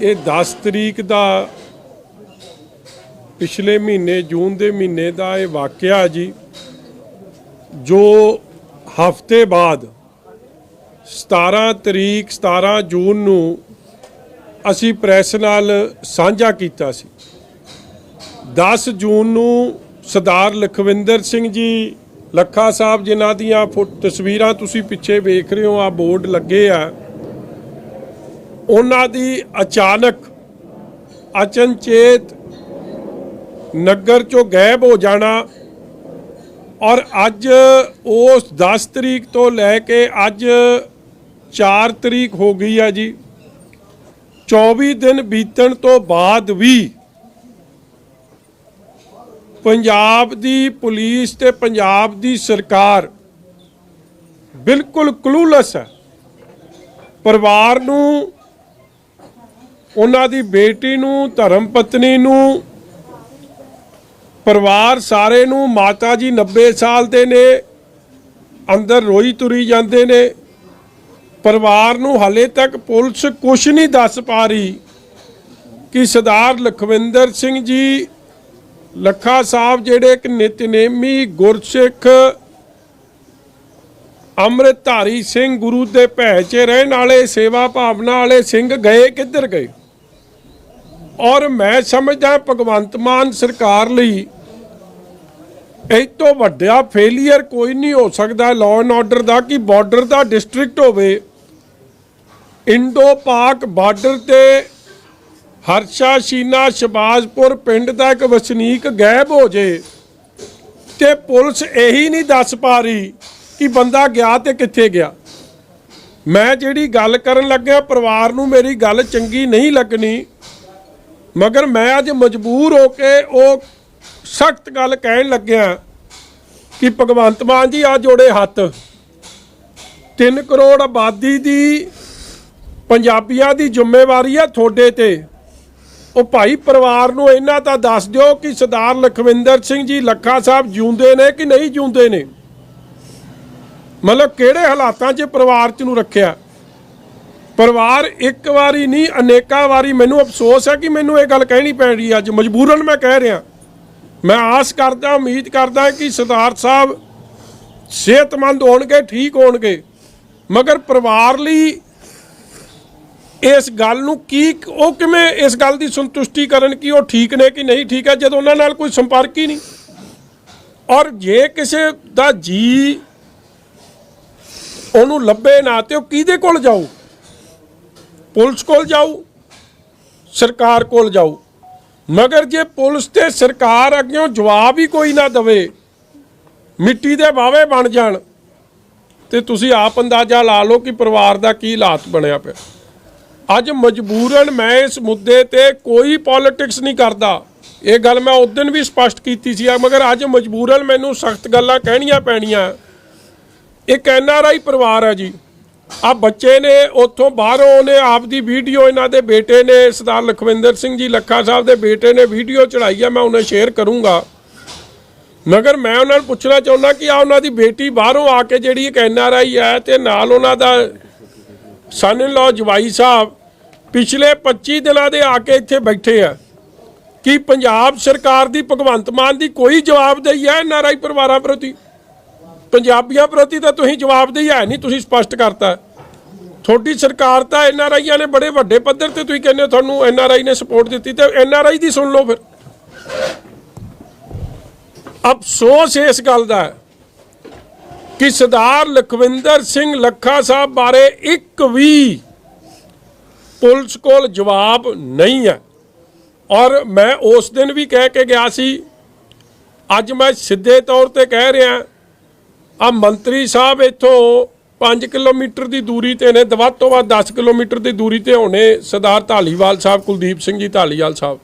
ਇਹ 10 ਤਰੀਕ ਦਾ ਪਿਛਲੇ ਮਹੀਨੇ, ਜੂਨ ਦੇ ਮਹੀਨੇ ਦਾ ਇਹ ਵਾਕਿਆ ਜੀ, ਜੋ ਹਫ਼ਤੇ ਬਾਅਦ 17 ਤਰੀਕ 17 ਜੂਨ ਨੂੰ ਅਸੀਂ ਪ੍ਰੈਸ ਨਾਲ ਸਾਂਝਾ ਕੀਤਾ ਸੀ। 10 ਜੂਨ ਨੂੰ ਸਰਦਾਰ ਲਖਵਿੰਦਰ ਸਿੰਘ ਜੀ ਲੱਖਾ ਸਾਹਿਬ ਜਿਨ੍ਹਾਂ ਦੀਆਂ ਫੋ- ਤਸਵੀਰਾਂ ਤੁਸੀਂ ਪਿੱਛੇ ਵੇਖ ਰਹੇ ਹੋ ਆ ਬੋਰਡ ਲੱਗੇ ਆ ਉਹਨਾਂ ਦੀ ਅਚਾਨਕ ਅਚਨਚੇਤ ਨਗਰ ਚੋਂ ਗਾਇਬ ਹੋ ਜਾਣਾ ਔਰ ਅੱਜ ਉਸ 10 ਤਰੀਕ ਤੋਂ ਲੈ ਕੇ ਅੱਜ 4 ਤਰੀਕ ਹੋ ਗਈ ਆ ਜੀ। 24 ਦਿਨ ਬੀਤਣ ਤੋਂ ਬਾਅਦ ਵੀ ਪੰਜਾਬ ਦੀ ਪੁਲਿਸ ਤੇ ਪੰਜਾਬ ਦੀ ਸਰਕਾਰ ਬਿਲਕੁਲ ਕਲੂਲੈਸ ਹੈ ਪਰਿਵਾਰ ਨੂੰ ਉਹਨਾਂ ਦੀ ਬੇਟੀ ਨੂੰ, ਧਰਮ ਪਤਨੀ ਨੂੰ, ਪਰਿਵਾਰ ਸਾਰੇ ਨੂੰ ਮਾਤਾ ਜੀ 90 ਸਾਲ ਦੇ ਨੇ, ਅੰਦਰ ਰੋਈ ਤੁਰੀ ਜਾਂਦੇ ਨੇ। ਪਰਿਵਾਰ ਨੂੰ ਹਾਲੇ ਤੱਕ ਪੁਲਿਸ ਕੁਝ ਨਹੀਂ ਦੱਸ ਪਾ ਰਹੀ ਕਿ ਸਰਦਾਰ ਲਖਵਿੰਦਰ ਸਿੰਘ ਜੀ, ਲੱਖਾ ਸਾਹਿਬ ਜਿਹੜੇ ਇੱਕ ਨਿਤਨੇਮੀ ਗੁਰਸਿੱਖ ਅੰਮ੍ਰਿਤਧਾਰੀ ਸਿੰਘ ਗੁਰੂ ਦੇ ਭੈ 'ਚ ਰਹਿਣ ਵਾਲੇ, ਸੇਵਾ ਭਾਵਨਾ ਵਾਲੇ ਸਿੰਘ ਗਏ ਕਿੱਧਰ ਗਏ? ਔਰ ਮੈਂ ਸਮਝਦਾ ਭਗਵੰਤ ਮਾਨ ਸਰਕਾਰ ਲਈ ਇਹ ਤੋਂ ਵੱਡਾ ਫੇਲਿਅਰ ਕੋਈ ਨਹੀਂ ਹੋ ਸਕਦਾ ਲਾਅ ਐਂਡ ਆਰਡਰ ਦਾ, ਕਿ ਬਾਰਡਰ ਦਾ ਡਿਸਟ੍ਰਿਕਟ ਹੋਵੇ। ਇੰਡੋ ਪਾਕ ਬਾਰਡਰ ਤੇ ਹਰਸ਼ਾ ਸ਼ੀਨਾ ਸ਼ਬਾਜ਼ਪੁਰ ਪਿੰਡ ਦਾ ਇੱਕ ਵਸਨੀਕ ਗਾਇਬ ਹੋ ਜੇ ਤੇ ਪੁਲਿਸ ਇਹੀ ਨਹੀਂ ਦੱਸ ਪਾ ਰਹੀ ਕਿ ਬੰਦਾ ਗਿਆ ਤੇ ਕਿੱਥੇ ਗਿਆ। ਮੈਂ ਜਿਹੜੀ ਗੱਲ ਕਰਨ ਲੱਗਿਆ, ਪਰਿਵਾਰ ਨੂੰ ਮੇਰੀ ਗੱਲ ਚੰਗੀ ਨਹੀਂ ਲੱਗਣੀ। ਮਗਰ ਮੈਂ ਅੱਜ ਮਜਬੂਰ ਹੋ ਕੇ ਉਹ ਸਖਤ ਗੱਲ ਕਹਿਣ ਲੱਗਿਆ ਕਿ ਭਗਵੰਤ ਮਾਨ ਜੀ ਆ ਜੋੜੇ ਹੱਥ। 3 ਕਰੋੜ ਆਬਾਦੀ ਦੀ ਪੰਜਾਬੀਆਂ ਦੀ ਜ਼ਿੰਮੇਵਾਰੀ ਹੈ ਤੁਹਾਡੇ ਤੇ। ਉਹ ਭਾਈ ਪਰਿਵਾਰ ਨੂੰ ਇਹਨਾਂ ਤਾਂ ਦੱਸ ਦਿਓ ਕਿ ਸਰਦਾਰ ਲਖਵਿੰਦਰ ਸਿੰਘ ਜੀ ਲੱਖਾ ਸਾਹਿਬ ਜਿਉਂਦੇ ਨੇ ਕਿ ਨਹੀਂ ਜਿਉਂਦੇ ਨੇ? ਮਤਲਬ ਕਿਹੜੇ ਹਾਲਾਤਾਂ 'ਚ ਪਰਿਵਾਰ 'ਚ ਨੂੰ ਰੱਖਿਆ? ਪਰਿਵਾਰ ਇੱਕ ਵਾਰੀ ਨਹੀਂ, ਅਨੇਕਾਂ ਵਾਰੀ ਮੈਨੂੰ ਅਫਸੋਸ ਹੈ ਕਿ ਮੈਨੂੰ ਇਹ ਗੱਲ ਕਹਿਣੀ ਪੈ ਰਹੀ ਹੈ। ਅੱਜ ਮਜਬੂਰਨ ਮੈਂ ਕਹਿ ਰਿਹਾ। ਮੈਂ ਆਸ ਕਰਦਾ, ਉਮੀਦ ਕਰਦਾ ਕਿ ਸਰਦਾਰ ਸਾਹਿਬ ਸਿਹਤਮੰਦ ਹੋਣਗੇ, ਠੀਕ ਹੋਣਗੇ। ਮਗਰ ਪਰਿਵਾਰ ਲਈ ਇਸ ਗੱਲ ਨੂੰ ਕੀ, ਉਹ ਕਿਵੇਂ ਇਸ ਗੱਲ ਦੀ ਸੰਤੁਸ਼ਟੀ ਕਰਨ ਕਿ ਉਹ ਠੀਕ ਨੇ ਕਿ ਨਹੀਂ ਠੀਕ ਹੈ, ਜਦੋਂ ਉਹਨਾਂ ਨਾਲ ਕੋਈ ਸੰਪਰਕ ਹੀ ਨਹੀਂ। ਔਰ ਜੇ ਕਿਸੇ ਦਾ ਜੀ ਉਹਨੂੰ ਲੱਭੇ ਨਾ, ਤੇ ਉਹ ਕਿਹਦੇ ਕੋਲ ਜਾਊ? ਪੁਲਿਸ ਕੋਲ ਜਾਊ, ਸਰਕਾਰ ਕੋਲ ਜਾਊ। ਮਗਰ ਜੇ ਪੁਲਿਸ ਤੇ ਸਰਕਾਰ ਅੱਗੇ ਜਵਾਬ ਹੀ ਕੋਈ ਨਾ ਦਵੇ, ਮਿੱਟੀ ਦੇ ਵਾਵੇ ਬਣ ਜਾਣ, ਤੇ ਤੁਸੀਂ ਆਪ ਅੰਦਾਜ਼ਾ ਲਾ ਲਓ ਕਿ ਪਰਿਵਾਰ ਦਾ ਕੀ ਹਾਲਾਤ ਬਣਿਆ ਪਿਆ। ਅੱਜ ਮਜਬੂਰਨ ਮੈਂ ਇਸ ਮੁੱਦੇ ਤੇ ਕੋਈ ਪੋਲਿਟਿਕਸ ਨਹੀਂ ਕਰਦਾ। ਇਹ ਗੱਲ ਮੈਂ ਉਸ ਦਿਨ ਵੀ ਸਪਸ਼ਟ ਕੀਤੀ ਸੀ, ਮਗਰ ਅੱਜ ਮਜਬੂਰਨ ਮੈਨੂੰ ਸਖਤ ਗੱਲਾਂ ਕਹਿਣੀਆਂ ਪੈਣੀਆਂ। ਇੱਕ ਐਨ ਆਰ ਆਈ ਪਰਿਵਾਰ ਹੈ ਜੀ। ਆ ਬੱਚੇ ਨੇ, ਉੱਥੋਂ ਬਾਹਰੋਂ ਨੇ, ਆਪਦੀ ਵੀਡੀਓ ਇਹਨਾਂ ਦੇ ਬੇਟੇ ਨੇ, ਸਰਦਾਰ ਲਖਵਿੰਦਰ ਸਿੰਘ ਜੀ ਲੱਖਾ ਸਾਹਿਬ ਦੇ ਬੇਟੇ ਨੇ ਵੀਡੀਓ ਚੜਾਈ ਆ, ਮੈਂ ਉਹਨੇ ਸ਼ੇਅਰ ਕਰੂੰਗਾ। ਮਗਰ ਮੈਂ ਉਹਨਾਂ ਨੂੰ ਪੁੱਛਣਾ ਚਾਹੁੰਦਾ ਕਿ ਆ ਉਹਨਾਂ ਦੀ ਬੇਟੀ ਬਾਹਰੋਂ ਆ ਕੇ ਜਿਹੜੀ ਇੱਕ ਐਨ ਆਰ ਆਈ ਹੈ ਤੇ ਨਾਲ ਉਹਨਾਂ ਦਾ ਸਨ ਇਨ ਲਾਅ ਜਵਾਈ ਸਾਹਿਬ ਪਿਛਲੇ 25 ਦਿਨਾਂ ਦੇ ਆ ਕੇ ਇੱਥੇ ਬੈਠੇ ਆ। ਕੀ ਪੰਜਾਬ ਸਰਕਾਰ ਦੀ ਭਗਵੰਤ ਮਾਨ ਦੀ ਕੋਈ ਜਵਾਬਦੇਹੀ ਹੈ ਐਨ ਆਰ ਆਈ ਪਰਿਵਾਰਾਂ ਪ੍ਰਤੀ? ਪੰਜਾਬੀਆਂ ਪ੍ਰਤੀ ਤਾਂ ਤੁਸੀਂ ਜਵਾਬਦੇਹੀ ਹੈ ਨਹੀਂ, ਤੁਸੀਂ ਸਪਸ਼ਟ ਕਰਤਾ। ਤੁਹਾਡੀ ਸਰਕਾਰ ਤਾਂ ਐਨ ਆਰ ਆਈਆਂ ਨੇ ਬੜੇ ਵੱਡੇ ਪੱਧਰ ਤੇ ਤੁਸੀਂ ਕਹਿੰਦੇ ਹੋ ਤੁਹਾਨੂੰ ਐਨ ਆਰ ਆਈ ਨੇ ਸਪੋਰਟ ਦਿੱਤੀ, ਤੇ ਐਨ ਆਰ ਆਈ ਦੀ ਸੁਣ ਲਓ ਫਿਰ। ਅਫਸੋਸ ਇਸ ਗੱਲ ਦਾ ਕਿ ਸਰਦਾਰ ਲਖਵਿੰਦਰ ਸਿੰਘ ਲੱਖਾ ਸਾਹਿਬ ਬਾਰੇ ਇੱਕ ਵੀ ਪੁਲਿਸ ਕੋਲ ਜਵਾਬ ਨਹੀਂ ਹੈ। ਔਰ ਮੈਂ ਉਸ ਦਿਨ ਵੀ ਕਹਿ ਕੇ ਗਿਆ ਸੀ, ਅੱਜ ਮੈਂ ਸਿੱਧੇ ਤੌਰ ਤੇ ਕਹਿ ਰਿਹਾ ਆ ਮੰਤਰੀ ਸਾਹਿਬ ਇੱਥੋਂ 5 ਕਿਲੋਮੀਟਰ ਦੀ ਦੂਰੀ ਤੇ ਨੇ ਵੱਧ ਤੋਂ ਵੱਧ 10 ਕਿਲੋਮੀਟਰ ਦੀ ਦੂਰੀ ਤੇ ਹੋਣੇ ਸਰਦਾਰ ਢਾਲੀਵਾਲ ਸਾਹਿਬ, ਕੁਲਦੀਪ ਸਿੰਘ ਜੀ ਢਾਲੀਵਾਲ ਸਾਹਿਬ।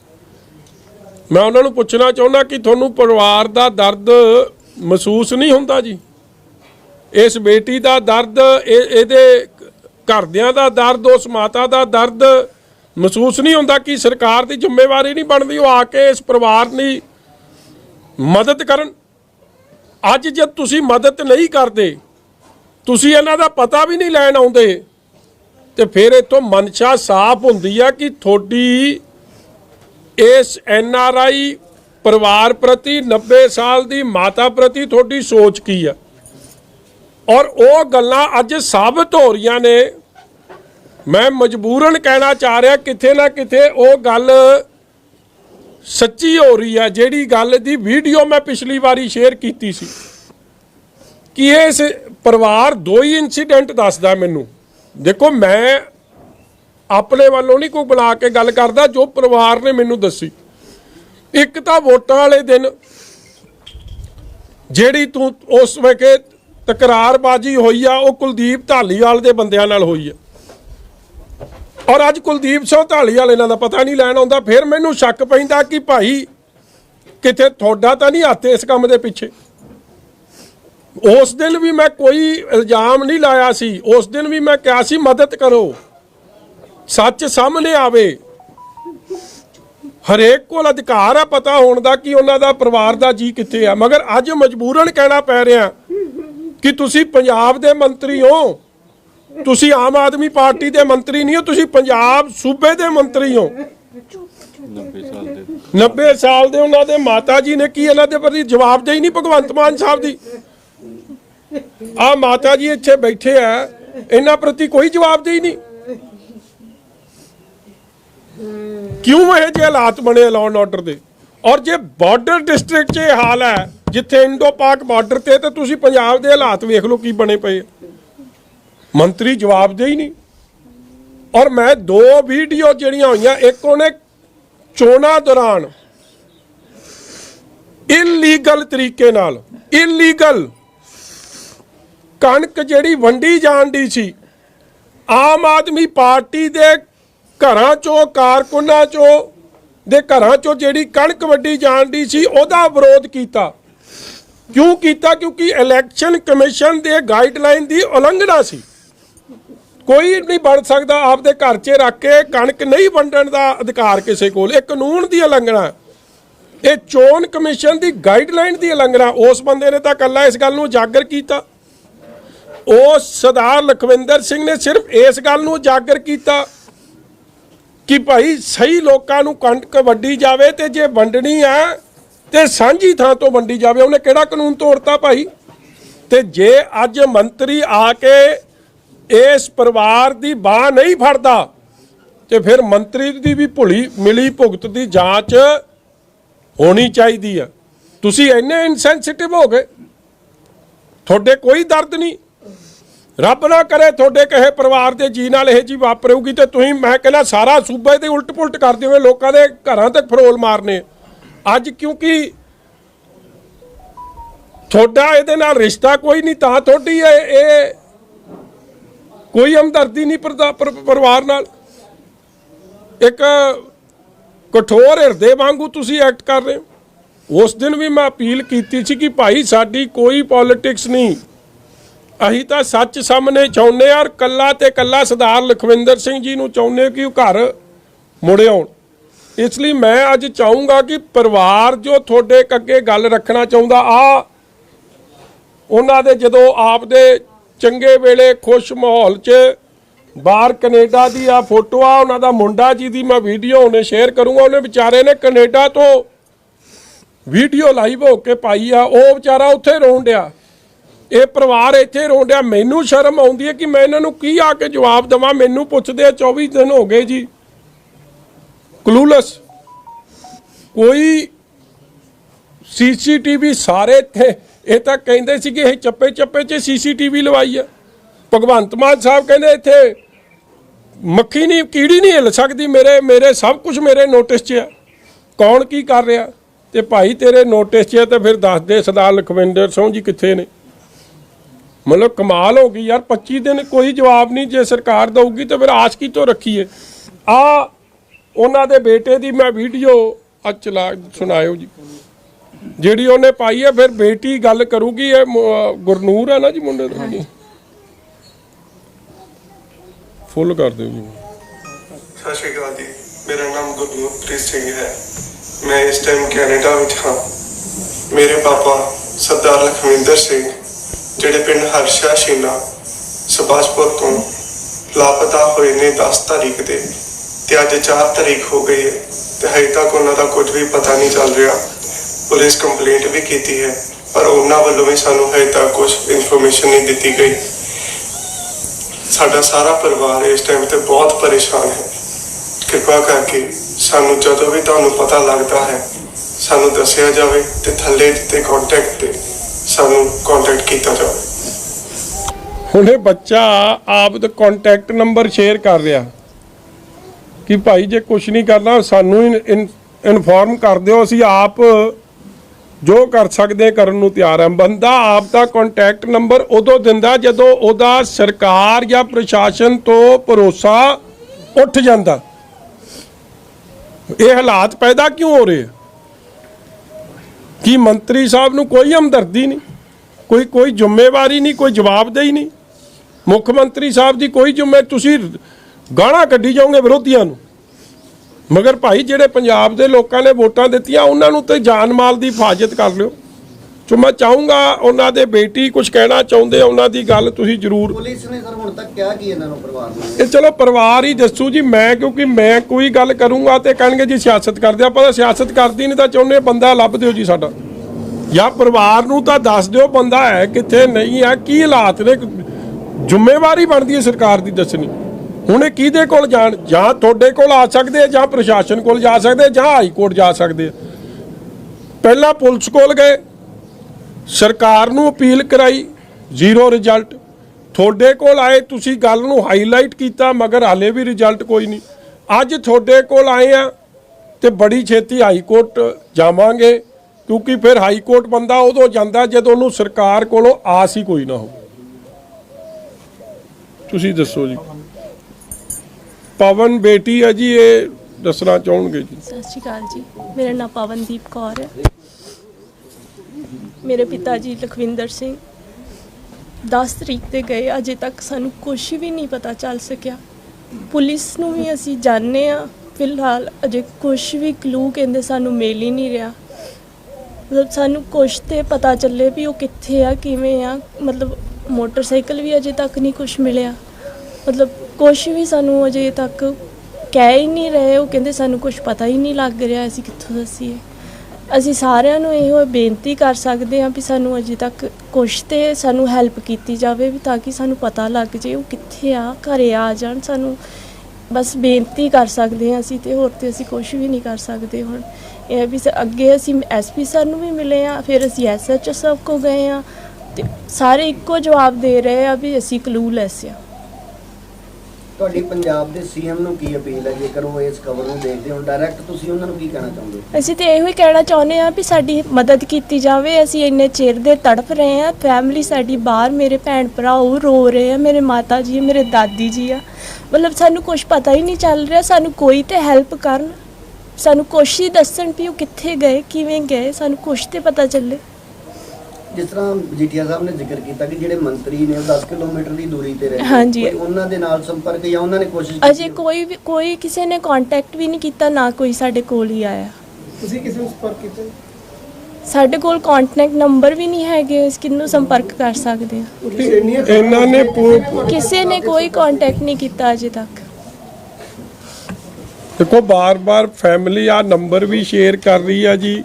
ਮੈਂ ਉਹਨਾਂ ਨੂੰ ਪੁੱਛਣਾ ਚਾਹੁੰਦਾ ਕਿ ਤੁਹਾਨੂੰ ਪਰਿਵਾਰ ਦਾ ਦਰਦ ਮਹਿਸੂਸ ਨਹੀਂ ਹੁੰਦਾ ਜੀ? ਇਸ ਬੇਟੀ ਦਾ ਦਰਦ, ਇਹ- ਇਹਦੇ ਘਰਦਿਆਂ ਦਾ ਦਰਦ, ਉਸ ਮਾਤਾ ਦਾ ਦਰਦ ਮਹਿਸੂਸ ਨਹੀਂ ਹੁੰਦਾ ਕਿ ਸਰਕਾਰ ਦੀ ਜ਼ਿੰਮੇਵਾਰੀ ਨਹੀਂ ਬਣਦੀ, ਉਹ ਆ ਕੇ ਇਸ ਪਰਿਵਾਰ ਦੀ ਮਦਦ ਕਰਨ? ਅੱਜ ਜੇ ਤੁਸੀਂ ਮਦਦ ਨਹੀਂ ਕਰਦੇ, ਤੁਸੀਂ ਇਹਨਾਂ ਦਾ ਪਤਾ ਵੀ ਨਹੀਂ ਲੈਣ ਆਉਂਦੇ, ਤੇ ਫਿਰ ਇਥੋਂ ਮਨਸ਼ਾ ਸਾਫ਼ ਹੁੰਦੀ ਆ ਕਿ ਤੁਹਾਡੀ ਇਸ ਐਨ ਆਰ ਆਈ ਪਰਿਵਾਰ ਪ੍ਰਤੀ 90 ਸਾਲ ਦੀ ਮਾਤਾ ਪ੍ਰਤੀ ਤੁਹਾਡੀ ਸੋਚ ਕੀ ਆ? ਔਰ ਉਹ ਗੱਲਾਂ ਅੱਜ ਸਾਬਤ ਹੋ ਰਹੀਆਂ ਨੇ। ਮੈਂ ਮਜਬੂਰਨ ਕਹਿਣਾ ਚਾਹ ਰਿਹਾ ਕਿਥੇ ਨਾ ਕਿਥੇ ਉਹ ਗੱਲ ਸੱਚੀ ਹੋ ਰਹੀ ਹੈ ਜਿਹੜੀ ਗੱਲ ਦੀ ਵੀਡੀਓ ਮੈਂ ਪਿਛਲੀ ਵਾਰੀ ਸ਼ੇਅਰ ਕੀਤੀ ਸੀ। ਕਿ ਇਸ ਪਰਿਵਾਰ ਦੋ ਹੀ ਇਨਸੀਡੈਂਟ ਦੱਸਦਾ ਮੈਨੂੰ। ਦੇਖੋ, ਮੈਂ ਆਪਣੇ ਵੱਲੋਂ ਨਹੀਂ ਕੋਈ ਬੁਲਾ ਕੇ ਗੱਲ ਕਰਦਾ, ਜੋ ਪਰਿਵਾਰ ਨੇ ਮੈਨੂੰ ਦੱਸੀ। ਇੱਕ ਤਾਂ ਵੋਟਾਂ ਵਾਲੇ ਦਿਨ, ਜਿਹੜੀ ਤੂੰ ਉਸ ਵੇਲੇ ਤਕਰਾਰਬਾਜ਼ੀ ਹੋਈ ਆ, ਉਹ ਕੁਲਦੀਪ ਢਾਲੀਵਾਲ ਦੇ ਬੰਦਿਆਂ ਨਾਲ ਹੋਈ ਆ। ਔਰ ਅੱਜ ਕੁਲਦੀਪ ਸਿੰਘ ਢਾਲੀਵਾਲ ਇਹਨਾਂ ਦਾ ਪਤਾ ਨਹੀਂ ਲੈਣ ਆਉਂਦਾ, ਫਿਰ ਮੈਨੂੰ ਸ਼ੱਕ ਪੈਂਦਾ ਕਿ ਭਾਈ ਕਿਤੇ ਤੁਹਾਡਾ ਤਾਂ ਨਹੀਂ ਹੱਥ ਇਸ ਕੰਮ ਦੇ ਪਿੱਛੇ। ਉਸ ਦਿਨ ਵੀ ਮੈਂ ਕੋਈ ਇਲਜ਼ਾਮ ਨਹੀਂ ਲਾਇਆ ਸੀ, ਉਸ ਦਿਨ ਵੀ ਮੈਂ ਕਿਹਾ ਸੀ ਮਦਦ ਕਰੋ, ਸੱਚ ਸਾਹਮਣੇ ਆਵੇ। ਹਰੇਕ ਕੋਲ ਅਧਿਕਾਰ ਆ, ਪਤਾ ਹੋਣ ਦਾ ਕਿ ਉਹਨਾਂ ਦਾ ਪਰਿਵਾਰ ਦਾ ਜੀ ਕਿੱਥੇ ਆ। ਮਗਰ ਅੱਜ ਮਜਬੂਰਨ ਕਹਿਣਾ ਪੈ ਰਿਹਾ ਕਿ ਤੁਸੀਂ ਪੰਜਾਬ ਦੇ ਮੰਤਰੀ ਹੋ। ਤੁਸੀਂ ਆਮ ਆਦਮੀ ਪਾਰਟੀ ਦੇ ਮੰਤਰੀ ਨਹੀਂ ਹੋ ਤੁਸੀਂ ਪੰਜਾਬ ਸੂਬੇ ਦੇ ਮੰਤਰੀ ਹੋ। 90 ਸਾਲ ਦੇ। ਉਹਨਾਂ ਦੇ ਮਾਤਾ ਜੀ ਨੇ ਕੀ ਇਹਨਾਂ ਦੇ ਪ੍ਰਤੀ ਜਵਾਬਦੇਹੀ ਨਹੀਂ ਭਗਵੰਤ ਮਾਨ ਸਾਹਿਬ ਦੀ? ਆ ਮਾਤਾ ਜੀ ਇੱਥੇ ਬੈਠੇ ਆ ਇਹਨਾਂ ਪ੍ਰਤੀ ਕੋਈ ਜਵਾਬਦੇਹੀ ਨਹੀਂ। ਕਿਉਂ ਇਹ ਜਿਹੇ ਹਾਲਾਤ ਬਣੇ ਲਾਅ ਐਂਡ ਆਰਡਰ ਦੇ? ਔਰ ਜੇ ਬਾਰਡਰ ਡਿਸਟ੍ਰਿਕਟ 'ਚ ਇਹ ਹਾਲ ਹੈ ਜਿੱਥੇ ਇੰਡੋ ਪਾਕ ਬਾਰਡਰ ਤੇ ਤੇ ਤੁਸੀਂ ਪੰਜਾਬ ਦੇ ਹਾਲਾਤ ਵੇਖ ਲਓ ਕੀ ਬਣੇ ਪਏ ਆ। ਮੰਤਰੀ ਜਵਾਬ ਦੇ ਹੀ ਨਹੀਂ। ਔਰ ਮੈਂ ਦੋ ਵੀਡੀਓ ਜਿਹੜੀਆਂ ਹੋਈਆਂ, ਇੱਕ ਉਹਨੇ ਚੋਣਾਂ ਦੌਰਾਨ ਇਲੀਗਲ ਤਰੀਕੇ ਨਾਲ ਇਲੀਗਲ ਕਣਕ ਜਿਹੜੀ ਵੰਡੀ ਜਾਣ ਦੀ ਸੀ, ਆਮ ਆਦਮੀ ਪਾਰਟੀ ਦੇ ਘਰਾਂ ਚੋਂ, ਕਾਰਕੁਨਾਂ ਚੋਂ, ਦੇ ਘਰਾਂ ਚੋਂ ਜਿਹੜੀ ਕਣਕ ਵੱਢੀ ਜਾਣ ਦੀ ਸੀ, ਉਹਦਾ ਵਿਰੋਧ ਕੀਤਾ। ਕਿਉਂ ਕੀਤਾ? ਕਿਉਂਕਿ ਇਲੈਕਸ਼ਨ ਕਮਿਸ਼ਨ ਦੇ ਗਾਈਡਲਾਈਨ ਦੀ ਉਲੰਘਣਾ ਸੀ। ਕੋਈ ਨਹੀਂ ਬਣ ਸਕਦਾ ਆਪਦੇ ਘਰ 'ਚ ਰੱਖ ਕੇ ਕਣਕ ਨਹੀਂ ਵੰਡਣ ਦਾ ਅਧਿਕਾਰ ਕਿਸੇ ਕੋਲ। ਇਹ ਕਾਨੂੰਨ ਦੀ ਉਲੰਘਣਾ। ਇਹ ਚੋਣ ਕਮਿਸ਼ਨ ਦੀ ਗਾਈਡਲਾਈਨ ਦੀ ਉਲੰਘਣਾ। ਉਸ ਬੰਦੇ ਨੇ ਤਾਂ ਕੱਲਾ ਇਸ ਗੱਲ ਨੂੰ ਉਜਾਗਰ ਕੀਤਾ। ਉਹ ਸਰਦਾਰ ਲਖਵਿੰਦਰ ਸਿੰਘ ਨੇ ਸਿਰਫ ਇਸ ਗੱਲ ਨੂੰ ਉਜਾਗਰ ਕੀਤਾ ਕਿ ਭਾਈ ਸਹੀ ਲੋਕਾਂ ਨੂੰ ਕਣਕ ਵੱਡੀ ਜਾਵੇ ਤੇ ਜੇ ਵੰਡਣੀ ਆ ਤੇ ਸਾਂਝੀ ਥਾਂ ਤੋਂ ਵੰਡੀ ਜਾਵੇ। ਉਹਨੇ ਕਿਹੜਾ ਕਾਨੂੰਨ ਤੋੜਤਾ ਭਾਈ? ਤੇ ਜੇ ਅੱਜ ਮੰਤਰੀ ਆ ਕੇ ਇਸ ਪਰਿਵਾਰ ਦੀ ਬਾਹ ਨਹੀਂ ਫੜਦਾ ਤੇ ਫਿਰ ਮੰਤਰੀ ਦੀ ਵੀ ਭੁਲੀ ਮਿਲੀ ਭੁਗਤ ਦੀ ਜਾਂਚ ਹੋਣੀ ਚਾਹੀਦੀ ਆ। ਤੁਸੀਂ ਇੰਨੇ ਇਨਸੈਂਸਿਟਿਵ ਹੋ ਗਏ ਤੁਹਾਡੇ ਕੋਈ ਦਰਦ ਨਹੀਂ। ਰੱਬ ਨਾ ਕਰੇ ਤੁਹਾਡੇ ਕਹੇ ਪਰਿਵਾਰ ਦੇ ਜੀ ਨਾਲ ਇਹ ਜੀ ਵਾਪਰੂਗੀ ਤੇ ਤੁਸੀਂ ਮੈਂ ਕਹਿੰਦਾ ਸਾਰਾ ਸੂਬੇ ਦੇ ਉਲਟ ਪੁਲਟ ਕਰ ਦਿਓਗੇ ਲੋਕਾਂ ਦੇ ਘਰਾਂ ਤੇ ਫਰੋਲ ਮਾਰਨੇ ਅੱਜ ਕਿਉਂਕਿ ਤੁਹਾਡਾ ਇਹਦੇ ਨਾਲ ਰਿਸ਼ਤਾ ਕੋਈ ਨਹੀਂ, ਤਾਂ ਤੁਹਾਡੀ ਇਹ ਇਹ ਕੋਈ ਹਮਦਰਦੀ ਨਹੀਂ ਪਰਦਾ- ਪਰਿਵਾਰ ਨਾਲ। ਇੱਕ ਕਠੋਰ ਹਿਰਦੇ ਵਾਂਗੂ ਤੁਸੀਂ ਐਕਟ ਕਰ ਰਹੇ ਹੋ। ਉਸ ਦਿਨ ਵੀ ਮੈਂ ਅਪੀਲ ਕੀਤੀ ਸੀ ਕਿ ਭਾਈ ਸਾਡੀ ਕੋਈ ਪੋਲਿਟਿਕਸ ਨਹੀਂ। ਅਸੀਂ ਤਾਂ ਸੱਚ ਸਾਹਮਣੇ ਚਾਹੁੰਦੇ ਆ ਔਰ ਕੱਲਾ ਤੇ ਕੱਲਾ ਸਰਦਾਰ ਲਖਵਿੰਦਰ ਸਿੰਘ ਜੀ ਨੂੰ ਚਾਹੁੰਦੇ ਕਿ ਉਹ ਘਰ ਮੁੜੇ ਆਉਣ। ਇਸ ਲਈ ਮੈਂ ਅੱਜ ਚਾਹੂੰਗਾ ਕਿ ਪਰਿਵਾਰ ਜੋ ਤੁਹਾਡੇ ਅੱਗੇ ਗੱਲ ਰੱਖਣਾ ਚਾਹੁੰਦਾ ਆ ਉਹਨਾਂ ਦੇ ਜਦੋਂ ਆਪ ਦੇ ਚੰਗੇ ਵੇਲੇ ਖੁਸ਼ ਮਾਹੌਲ 'ਚ। ਬਾਹਰ ਕੈਨੇਡਾ ਦੀ ਆ ਫੋਟੋ ਆ, ਉਹਨਾਂ ਦਾ ਮੁੰਡਾ ਜੀ ਦੀ ਮੈਂ ਵੀਡੀਓ ਉਹਨੇ ਸ਼ੇਅਰ ਕਰੂੰਗਾ, ਉਹਨੇ ਵਿਚਾਰੇ ਨੇ ਕੈਨੇਡਾ ਤੋਂ ਵੀਡੀਓ ਲਾਈਵ ਹੋ ਕੇ ਪਾਈ ਆ, ਉਹ ਵਿਚਾਰਾ ਉੱਥੇ ਰੋਣ ਡਿਆ। ਇਹ ਪਰਿਵਾਰ ਇੱਥੇ ਰੋਣ ਡਿਆ। ਮੈਨੂੰ ਸ਼ਰਮ ਆਉਂਦੀ ਹੈ ਕਿ ਮੈਂ ਇਹਨਾਂ ਨੂੰ ਕੀ ਆ ਕੇ ਜਵਾਬ ਦਵਾਂ? ਮੈਨੂੰ ਪੁੱਛਦੇ ਆ 24 ਦਿਨ ਹੋ ਗਏ ਜੀ। ਕਲੂਲਸ ਕੋਈ ਸੀਸੀਟੀਵੀ ਸਾਰੇ ਇੱਥੇ, ਇਹ ਤਾਂ ਕਹਿੰਦੇ ਸੀ ਕਿ ਇਹ ਚੱਪੇ ਚੱਪੇ 'ਚ ਸੀਸੀਟੀਵੀ ਲਵਾਈ ਆ। ਭਗਵੰਤ ਮਾਨ ਸਾਹਿਬ ਕਹਿੰਦੇ ਇੱਥੇ, ਮੱਖੀ ਨਹੀਂ, ਕੀੜੀ ਨਹੀਂ ਹਿੱਲ ਸਕਦੀ, ਮੇਰੇ ਮੇਰੇ ਸਭ ਕੁਝ ਮੇਰੇ ਨੋਟਿਸ 'ਚ ਆ। ਕੌਣ ਕੀ ਕਰ ਰਿਹਾ? ਤੇ ਭਾਈ ਤੇਰੇ ਨੋਟਿਸ 'ਚ ਆ ਤੇ ਫਿਰ ਦੱਸ ਦੇ ਸਰਦਾਰ ਲਖਵਿੰਦਰ ਸਿੰਘ ਜੀ ਕਿੱਥੇ ਨੇ। ਮਤਲਬ ਕਮਾਲ ਹੋ ਗਈ ਯਾਰ 25 ਦਿਨ ਕੋਈ ਜਵਾਬ ਨਹੀਂ, ਜੇ ਸਰਕਾਰ ਦਊਗੀ ਤਾਂ ਫਿਰ ਆਸ ਕੀ ਤੋਂ ਰੱਖੀਏ। ਆ, ਉਹਨਾਂ ਦੇ ਬੇਟੇ ਦੀ ਮੈਂ ਵੀਡੀਓ ਅੱਜ ਚਲਾ, ਸੁਣਾਇਓ ਜੀ। ਜਿਹੜੀ ਉਹਨੇ ਪਾਈ ਹੈ ਫਿਰ ਬੇਟੀ ਗੱਲ ਕਰੂਗੀ ਇਹ ਮ- ਗੁਰਨੂਰ ਹੈ ਨਾ ਜੀ ਮੁੰਡੇ ਦਾ? ਫੁੱਲ ਕਰ ਦਿਓ ਜੀ। ਸਤਿ ਸ਼੍ਰੀ ਅਕਾਲ ਜੀ। ਮੇਰਾ ਨਾਮ ਗੁਰਨੂਰਪ੍ਰੀਤ ਸਿੰਘ ਹੈ। ਮੈਂ ਇਸ ਟਾਈਮ ਕੈਨੇਡਾ ਵਿੱਚ ਹਾਂ। ਮੇਰੇ ਪਾਪਾ ਸਰਦਾਰ ਲਖਵਿੰਦਰ ਸਿੰਘ ਜਿਹੜੇ ਪਿੰਡ ਹਰਸ਼ਾ ਸ਼ੀਨਾ ਸਬਾਸਪੁਰ ਤੋਂ ਲਾਪਤਾ ਹੋਏ ਨੇ 10 ਤਾਰੀਖ ਦੇ ਤੇ ਅੱਜ 4 ਤਾਰੀਖ ਹੋ ਗਈ ਹੈ ਤੇ ਹਜੇ ਤੱਕ ਉਹਨਾਂ ਦਾ ਕੁਝ ਵੀ ਪਤਾ ਨਹੀਂ ਚੱਲ ਰਿਹਾ। ਪੁਲਿਸ ਕੰਪਲੇਂਟ ਵੀ ਕੀਤੀ ਹੈ, ਪਰ ਉਹਨਾਂ ਵੱਲੋਂ ਵੀ ਸਾਨੂੰ ਹਜੇ ਤੱਕ ਕੁਝ ਇਨਫੋਰਮੇਸ਼ਨ ਨਹੀਂ ਦਿੱਤੀ ਗਈ। ਸਾਡਾ ਸਾਰਾ ਪਰਿਵਾਰ ਇਸ ਟਾਈਮ ਤੇ ਬਹੁਤ ਪਰੇਸ਼ਾਨ ਹੈ। ਕਿਰਪਾ ਕਰਕੇ ਸਾਨੂੰ ਜਦੋਂ ਵੀ ਤੁਹਾਨੂੰ ਪਤਾ ਲੱਗਦਾ ਹੈ, ਸਾਨੂੰ ਦੱਸਿਆ ਜਾਵੇ ਤੇ ਥੱਲੇ ਦਿੱਤੇ ਕੰਟੈਕਟ ਤੇ ਸਾਨੂੰ ਕੰਟੈਕਟ ਕੀਤਾ ਜਾਵੇ। ਹੁਣ ਇਹ ਬੱਚਾ ਆਪ ਦਾ ਕੰਟੈਕਟ ਨੰਬਰ ਸ਼ੇਅਰ ਕਰ ਰਿਹਾ। ਕਿ ਭਾਈ ਜੇ ਕੁਝ ਨਹੀਂ ਕਰਨਾ, ਸਾਨੂੰ ਇਨਫੋਰਮ ਕਰ ਦਿਓ, ਅਸੀਂ ਆਪ ਜੋ ਕਰ ਸਕਦੇ ਕਰਨ ਨੂੰ ਤਿਆਰ ਹੈ ਬੰਦਾ ਆਪ ਦਾ ਕੰਟੈਕਟ ਨੰਬਰ ਉਦੋਂ ਦਿੰਦਾ ਜਦੋਂ ਉਹਦਾ ਸਰਕਾਰ ਜਾਂ ਪ੍ਰਸ਼ਾਸਨ ਤੋਂ ਭਰੋਸਾ ਉੱਠ ਜਾਂਦਾ। ਇਹ ਹਾਲਾਤ ਪੈਦਾ ਕਿਉਂ ਹੋ ਰਹੇ ਆ? ਕੀ ਮੰਤਰੀ ਸਾਹਿਬ ਨੂੰ ਕੋਈ ਹਮਦਰਦੀ ਨਹੀਂ? ਕੋਈ ਕੋਈ ਜ਼ਿੰਮੇਵਾਰੀ ਨਹੀਂ, ਕੋਈ ਜਵਾਬਦੇਹੀ ਨਹੀਂ? ਮੁੱਖ ਮੰਤਰੀ ਸਾਹਿਬ ਦੀ ਕੋਈ ਜ਼ਿੰਮੇ, ਤੁਸੀਂ ਗਾਣਾ ਕੱਢੀ ਜਾਓਗੇ ਵਿਰੋਧੀਆਂ ਨੂੰ। ਮਗਰ ਭਾਈ ਜਿਹੜੇ ਪੰਜਾਬ ਦੇ ਲੋਕਾਂ ਨੇ ਵੋਟਾਂ ਦਿੱਤੀਆਂ ਉਹਨਾਂ ਨੂੰ ਤੇ ਜਾਨ ਮਾਲ ਦੀ ਹਿਫਾਜ਼ਤ ਕਰ ਲਿਓ। ਸੋ ਮੈਂ ਚਾਹੂੰਗਾ ਉਹਨਾਂ ਦੇ ਬੇਟੀ ਕੁਝ ਕਹਿਣਾ ਚਾਹੁੰਦੇ ਉਹਨਾਂ ਦੀ ਗੱਲ ਤੁਸੀਂ ਜ਼ਰੂਰ ਪੁਲਿਸ ਨੇ ਸਰ ਹੁਣ ਤੱਕ ਕਿਹਾ ਕੀ ਇਹਨਾਂ ਨੂੰ ਪਰਿਵਾਰ ਨੂੰ? ਇਹ ਚਲੋ ਪਰਿਵਾਰ ਹੀ ਦੱਸੂ ਜੀ ਮੈਂ ਕਿਉਂਕਿ ਮੈਂ ਕੋਈ ਗੱਲ ਕਰੂੰਗਾ ਤੇ ਕਹਿਣਗੇ ਜੀ ਸਿਆਸਤ ਕਰਦੇ ਆ ਪਰ ਸਿਆਸਤ ਕਰਦੀ ਨਹੀਂ ਤਾਂ ਚਾਹੁੰਦੇ ਬੰਦਾ ਲੱਭ ਦਿਓ ਜੀ ਸਾਡਾ। ਜਾਂ ਪਰਿਵਾਰ ਨੂੰ ਤਾਂ ਦੱਸ ਦਿਓ ਬੰਦਾ ਹੈ ਕਿੱਥੇ ਨਹੀਂ ਹੈ ਕੀ ਹਾਲਾਤ ਨੇ ਜ਼ਿੰਮੇਵਾਰੀ ਬਣਦੀ ਹੈ ਸਰਕਾਰ ਦੀ ਦੱਸਣੀ। ਹੁਣ ਇਹ ਕਿਹਦੇ ਕੋਲ ਜਾਣ? ਜਾਂ ਤੁਹਾਡੇ ਕੋਲ ਆ ਸਕਦੇ ਆ, ਜਾਂ ਪ੍ਰਸ਼ਾਸਨ ਕੋਲ ਜਾ ਸਕਦੇ ਜਾਂ ਹਾਈ ਕੋਰਟ ਜਾ ਸਕਦੇ ਆ। ਪਹਿਲਾਂ ਪੁਲਿਸ ਕੋਲ ਗਏ, ਸਰਕਾਰ ਨੂੰ ਅਪੀਲ ਕਰਾਈ, ਜ਼ੀਰੋ ਰਿਜ਼ਲਟ। ਤੁਹਾਡੇ ਕੋਲ ਆਏ, ਤੁਸੀਂ ਗੱਲ ਨੂੰ ਹਾਈਲਾਈਟ ਕੀਤਾ, ਮਗਰ ਹਾਲੇ ਵੀ ਰਿਜ਼ਲਟ ਕੋਈ ਨਹੀਂ। ਅੱਜ ਤੁਹਾਡੇ ਕੋਲ ਆਏ ਆ ਤੇ ਬੜੀ ਛੇਤੀ ਹਾਈ ਕੋਰਟ ਜਾਵਾਂਗੇ, ਕਿਉਂਕਿ ਫਿਰ ਹਾਈ ਕੋਰਟ ਬੰਦਾ ਉਦੋਂ ਜਾਂਦਾ ਜਦੋਂ ਉਹਨੂੰ ਸਰਕਾਰ ਕੋਲੋਂ ਆਸ ਹੀ ਕੋਈ ਨਾ ਹੋ ਤੁਸੀਂ ਦੱਸੋ ਜੀ। ਪਵਨ ਬੇਟੀ ਆ ਜੀ, ਇਹ ਦੱਸਣਾ ਚਾਹਣਗੇ ਜੀ। ਸਤਿ ਸ਼੍ਰੀ ਅਕਾਲ ਜੀ। ਮੇਰਾ ਨਾਮ ਪਵਨਦੀਪ ਕੌਰ ਹੈ। ਮੇਰੇ ਪਿਤਾ ਜੀ ਲਖਵਿੰਦਰ ਸਿੰਘ 10 ਤਰੀਕ ਤੇ ਗਏ। ਅਜੇ ਤੱਕ ਸਾਨੂੰ ਕੁਝ ਵੀ ਨਹੀਂ ਪਤਾ ਚੱਲ ਸਕਿਆ। ਪੁਲਿਸ ਨੂੰ ਵੀ ਅਸੀਂ ਜਾਣਦੇ ਆ ਫਿਲਹਾਲ ਅਜੇ ਕੁਝ ਵੀ ਕਲੂ ਕਹਿੰਦੇ ਸਾਨੂੰ ਮਿਲ ਹੀ ਨਹੀਂ ਰਿਹਾ। ਮਤਲਬ ਸਾਨੂੰ ਕੁਝ ਤੇ ਪਤਾ ਚੱਲੇ ਵੀ ਉਹ ਕਿੱਥੇ ਆ, ਕਿਵੇਂ ਆ। ਮਤਲਬ ਮੋਟਰਸਾਈਕਲ ਵੀ ਅਜੇ ਤੱਕ ਨਹੀਂ ਕੁਝ ਮਿਲਿਆ। ਮਤਲਬ ਕੁਝ ਵੀ ਸਾਨੂੰ ਅਜੇ ਤੱਕ ਕਹਿ ਹੀ ਨਹੀਂ ਰਹੇ, ਉਹ ਕਹਿੰਦੇ ਸਾਨੂੰ ਕੁਝ ਪਤਾ ਹੀ ਨਹੀਂ ਲੱਗ ਰਿਹਾ, ਅਸੀਂ ਕਿੱਥੋਂ ਦੱਸੀਏ। ਅਸੀਂ ਸਾਰਿਆਂ ਨੂੰ ਇਹੋ ਬੇਨਤੀ ਕਰ ਸਕਦੇ ਹਾਂ ਵੀ ਸਾਨੂੰ ਅਜੇ ਤੱਕ ਕੁਝ ਤੇ ਸਾਨੂੰ ਹੈਲਪ ਕੀਤੀ ਜਾਵੇ ਵੀ ਤਾਂ ਕਿ ਸਾਨੂੰ ਪਤਾ ਲੱਗ ਜੇ ਉਹ ਕਿੱਥੇ ਆ, ਘਰੇ ਆ ਜਾਣ, ਸਾਨੂੰ ਬਸ ਬੇਨਤੀ ਕਰ ਸਕਦੇ ਹਾਂ ਅਸੀਂ ਤੇ ਹੋਰ ਤੇ ਅਸੀਂ ਕੁਝ ਵੀ ਨਹੀਂ ਕਰ ਸਕਦੇ ਹੁਣ। ਇਹ ਵੀ ਸ- ਅੱਗੇ ਅਸੀਂ ਐਸਪੀ ਸਰ ਨੂੰ ਵੀ ਮਿਲੇ ਆ ਫਿਰ ਅਸੀਂ ਐਸਐਚਓ ਸਾਹਿਬ ਕੋ ਗਏ ਆ ਤੇ ਸਾਰੇ ਇੱਕੋ ਜਵਾਬ ਦੇ ਰਹੇ ਆ ਵੀ ਅਸੀਂ ਕਲੂ ਕਲੂਲੈਸ ਆ। ਤੁਹਾਡੀ ਪੰਜਾਬ ਦੇ ਸੀਐਮ ਨੂੰ ਕੀ ਅਪੀਲ ਹੈ? ਜੇਕਰ ਉਹ ਇਸ ਖਬਰ ਨੂੰ ਦੇਖਦੇ ਹੋ ਡਾਇਰੈਕਟ ਤੁਸੀਂ ਉਹਨਾਂ ਨੂੰ ਕੀ ਕਹਿਣਾ ਚਾਹੁੰਦੇ ਹੋ? ਅਸੀਂ ਤੇ ਇਹੋ ਹੀ ਕਹਿਣਾ ਚਾਹੁੰਦੇ ਹਾਂ ਵੀ ਸਾਡੀ ਮਦਦ ਕੀਤੀ ਜਾਵੇ। ਅਸੀਂ ਇੰਨੇ ਚਿਰ ਦੇ ਤੜਫ ਰਹੇ ਹਾਂ। ਫੈਮਿਲੀ ਸਾਡੀ ਬਾਹਰ, ਮੇਰੇ ਭੈਣ ਭਰਾ ਉਹ ਰੋ ਰਹੇ ਆ। ਮੇਰੇ ਮਾਤਾ ਜੀ, ਮੇਰੇ ਦਾਦੀ ਜੀ ਆ। ਮਤਲਬ ਸਾਨੂੰ ਕੁਝ ਪਤਾ ਹੀ ਨਹੀਂ ਚੱਲ ਰਿਹਾ। ਸਾਨੂੰ ਕੋਈ ਤੇ ਹੈਲਪ ਕਰਨ। ਸਾਨੂੰ ਕੁਛ ਹੀ ਦੱਸਣ ਵੀ ਉਹ ਕਿੱਥੇ ਗਏ, ਕਿਵੇਂ ਗਏ। ਸਾਨੂੰ ਕੁਛ ਤੇ ਪਤਾ ਚੱਲੇ। ਜਿਸ ਤਰ੍ਹਾਂ ਜੀਟੀਆ ਸਾਹਿਬ ਨੇ ਜ਼ਿਕਰ ਕੀਤਾ ਕਿ ਜਿਹੜੇ ਮੰਤਰੀ ਨੇ ਉਹ 10 ਕਿਲੋਮੀਟਰ ਦੀ ਦੂਰੀ ਤੇ ਰਹਿੰਦੇ ਹਾਂਜੀ। ਕੋਈ ਉਹਨਾਂ ਦੇ ਨਾਲ ਸੰਪਰਕ ਜਾਂ ਉਹਨਾਂ ਨੇ ਕੋਸ਼ਿਸ਼ ਕੀਤੀ ਅਜੇ ਕੋਈ ਵੀ ਕੋਈ ਕਿਸੇ ਨੇ ਕੰਟੈਕਟ ਵੀ ਨਹੀਂ ਕੀਤਾ ਨਾ ਕੋਈ ਸਾਡੇ ਕੋਲ ਹੀ ਆਇਆ। ਤੁਸੀਂ ਕਿਸੇ ਨੂੰ ਸੰਪਰਕ ਕੀਤਾ? ਸਾਡੇ ਕੋਲ ਕੰਟੈਕਟ ਨੰਬਰ ਵੀ ਨਹੀਂ ਹੈਗੇ ਅਸੀਂ ਕਿਹਨੂੰ ਸੰਪਰਕ ਕਰ ਸਕਦੇ ਆ ਇਹਨਾਂ ਨੇ ਪੂ- ਕਿਸੇ ਨੇ ਕੋਈ ਕੰਟੈਕਟ ਨਹੀਂ ਕੀਤਾ ਅਜੇ ਤੱਕ। ਦੇਖੋ ਬਾਰ-ਬਾਰ ਫੈਮਿਲੀ ਆ ਨੰਬਰ ਵੀ ਸ਼ੇਅਰ ਕਰ ਰਹੀ ਆ ਜੀ।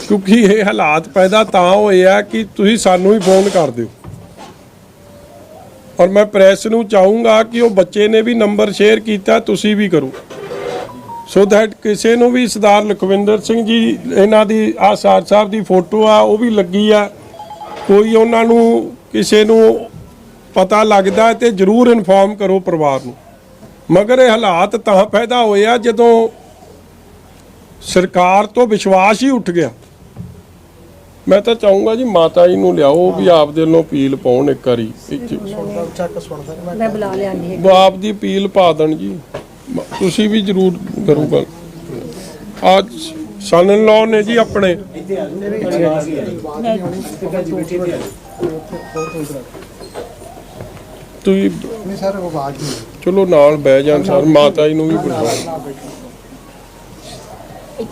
ਕਿਉਂਕਿ ਇਹ ਹਾਲਾਤ ਪੈਦਾ ਤਾਂ ਹੋਏ ਆ ਕਿ ਤੁਸੀਂ ਸਾਨੂੰ ਹੀ ਫੋਨ ਕਰ ਦਿਓ। ਔਰ ਮੈਂ ਪ੍ਰੈਸ ਨੂੰ ਚਾਹੂੰਗਾ ਕਿ ਉਹ ਬੱਚੇ ਨੇ ਵੀ ਨੰਬਰ ਸ਼ੇਅਰ ਕੀਤਾ, ਤੁਸੀਂ ਵੀ ਕਰੋ। ਸੋ ਦੈਟ ਕਿਸੇ ਨੂੰ ਵੀ ਸਰਦਾਰ ਲਖਵਿੰਦਰ ਸਿੰਘ ਜੀ, ਇਹਨਾਂ ਦੀ ਆ ਸਾਰ ਸਾਹਿਬ ਦੀ ਫੋਟੋ ਆ, ਉਹ ਵੀ ਲੱਗੀ ਆ। ਕੋਈ ਉਹਨਾਂ ਨੂੰ, ਕਿਸੇ ਨੂੰ ਪਤਾ ਲੱਗਦਾ ਤੇ ਜਰੂਰ ਇਨਫੋਰਮ ਕਰੋ ਪਰਿਵਾਰ ਨੂੰ। ਮਗਰ ਇਹ ਹਾਲਾਤ ਤਾਂ ਪੈਦਾ ਹੋਏ ਆ ਜਦੋਂ ਸਰਕਾਰ ਤੋਂ ਵਿਸ਼ਵਾਸ ਹੀ ਉੱਠ ਗਿਆ। ਮੈਂ ਤਾਂ ਚਾਹੂੰਗਾ ਜੀ ਮਾਤਾ ਜੀ ਨੂੰ ਲਿਆਓ ਵੀ ਆਪ ਦੇ ਵੱਲੋਂ ਅਪੀਲ ਪਾਉਣ ਇੱਕ ਵਾਰੀ। ਇੱਥੇ ਮੈਂ ਬੁਲਾ ਲਿਆਂਦੀ ਉਹ ਆਪ ਦੀ ਅਪੀਲ ਪਾ ਦੇਣ ਜੀ। ਤੁਸੀਂ ਵੀ ਜ਼ਰੂਰ ਕਰੋ ਗੱਲ ਅੱਜ ਸਨ ਲਾਅ ਨੇ ਜੀ ਆਪਣੇ। ਤੁਸੀਂ ਨਹੀਂ ਸਰ ਉਹ ਆਵਾਜ਼ ਨਹੀਂ ਚਲੋ ਨਾਲ ਬਹਿ ਜਾਣ ਸਰ ਮਾਤਾ ਜੀ ਨੂੰ ਵੀ ਬੁਲਾਓ। ਇੱਕ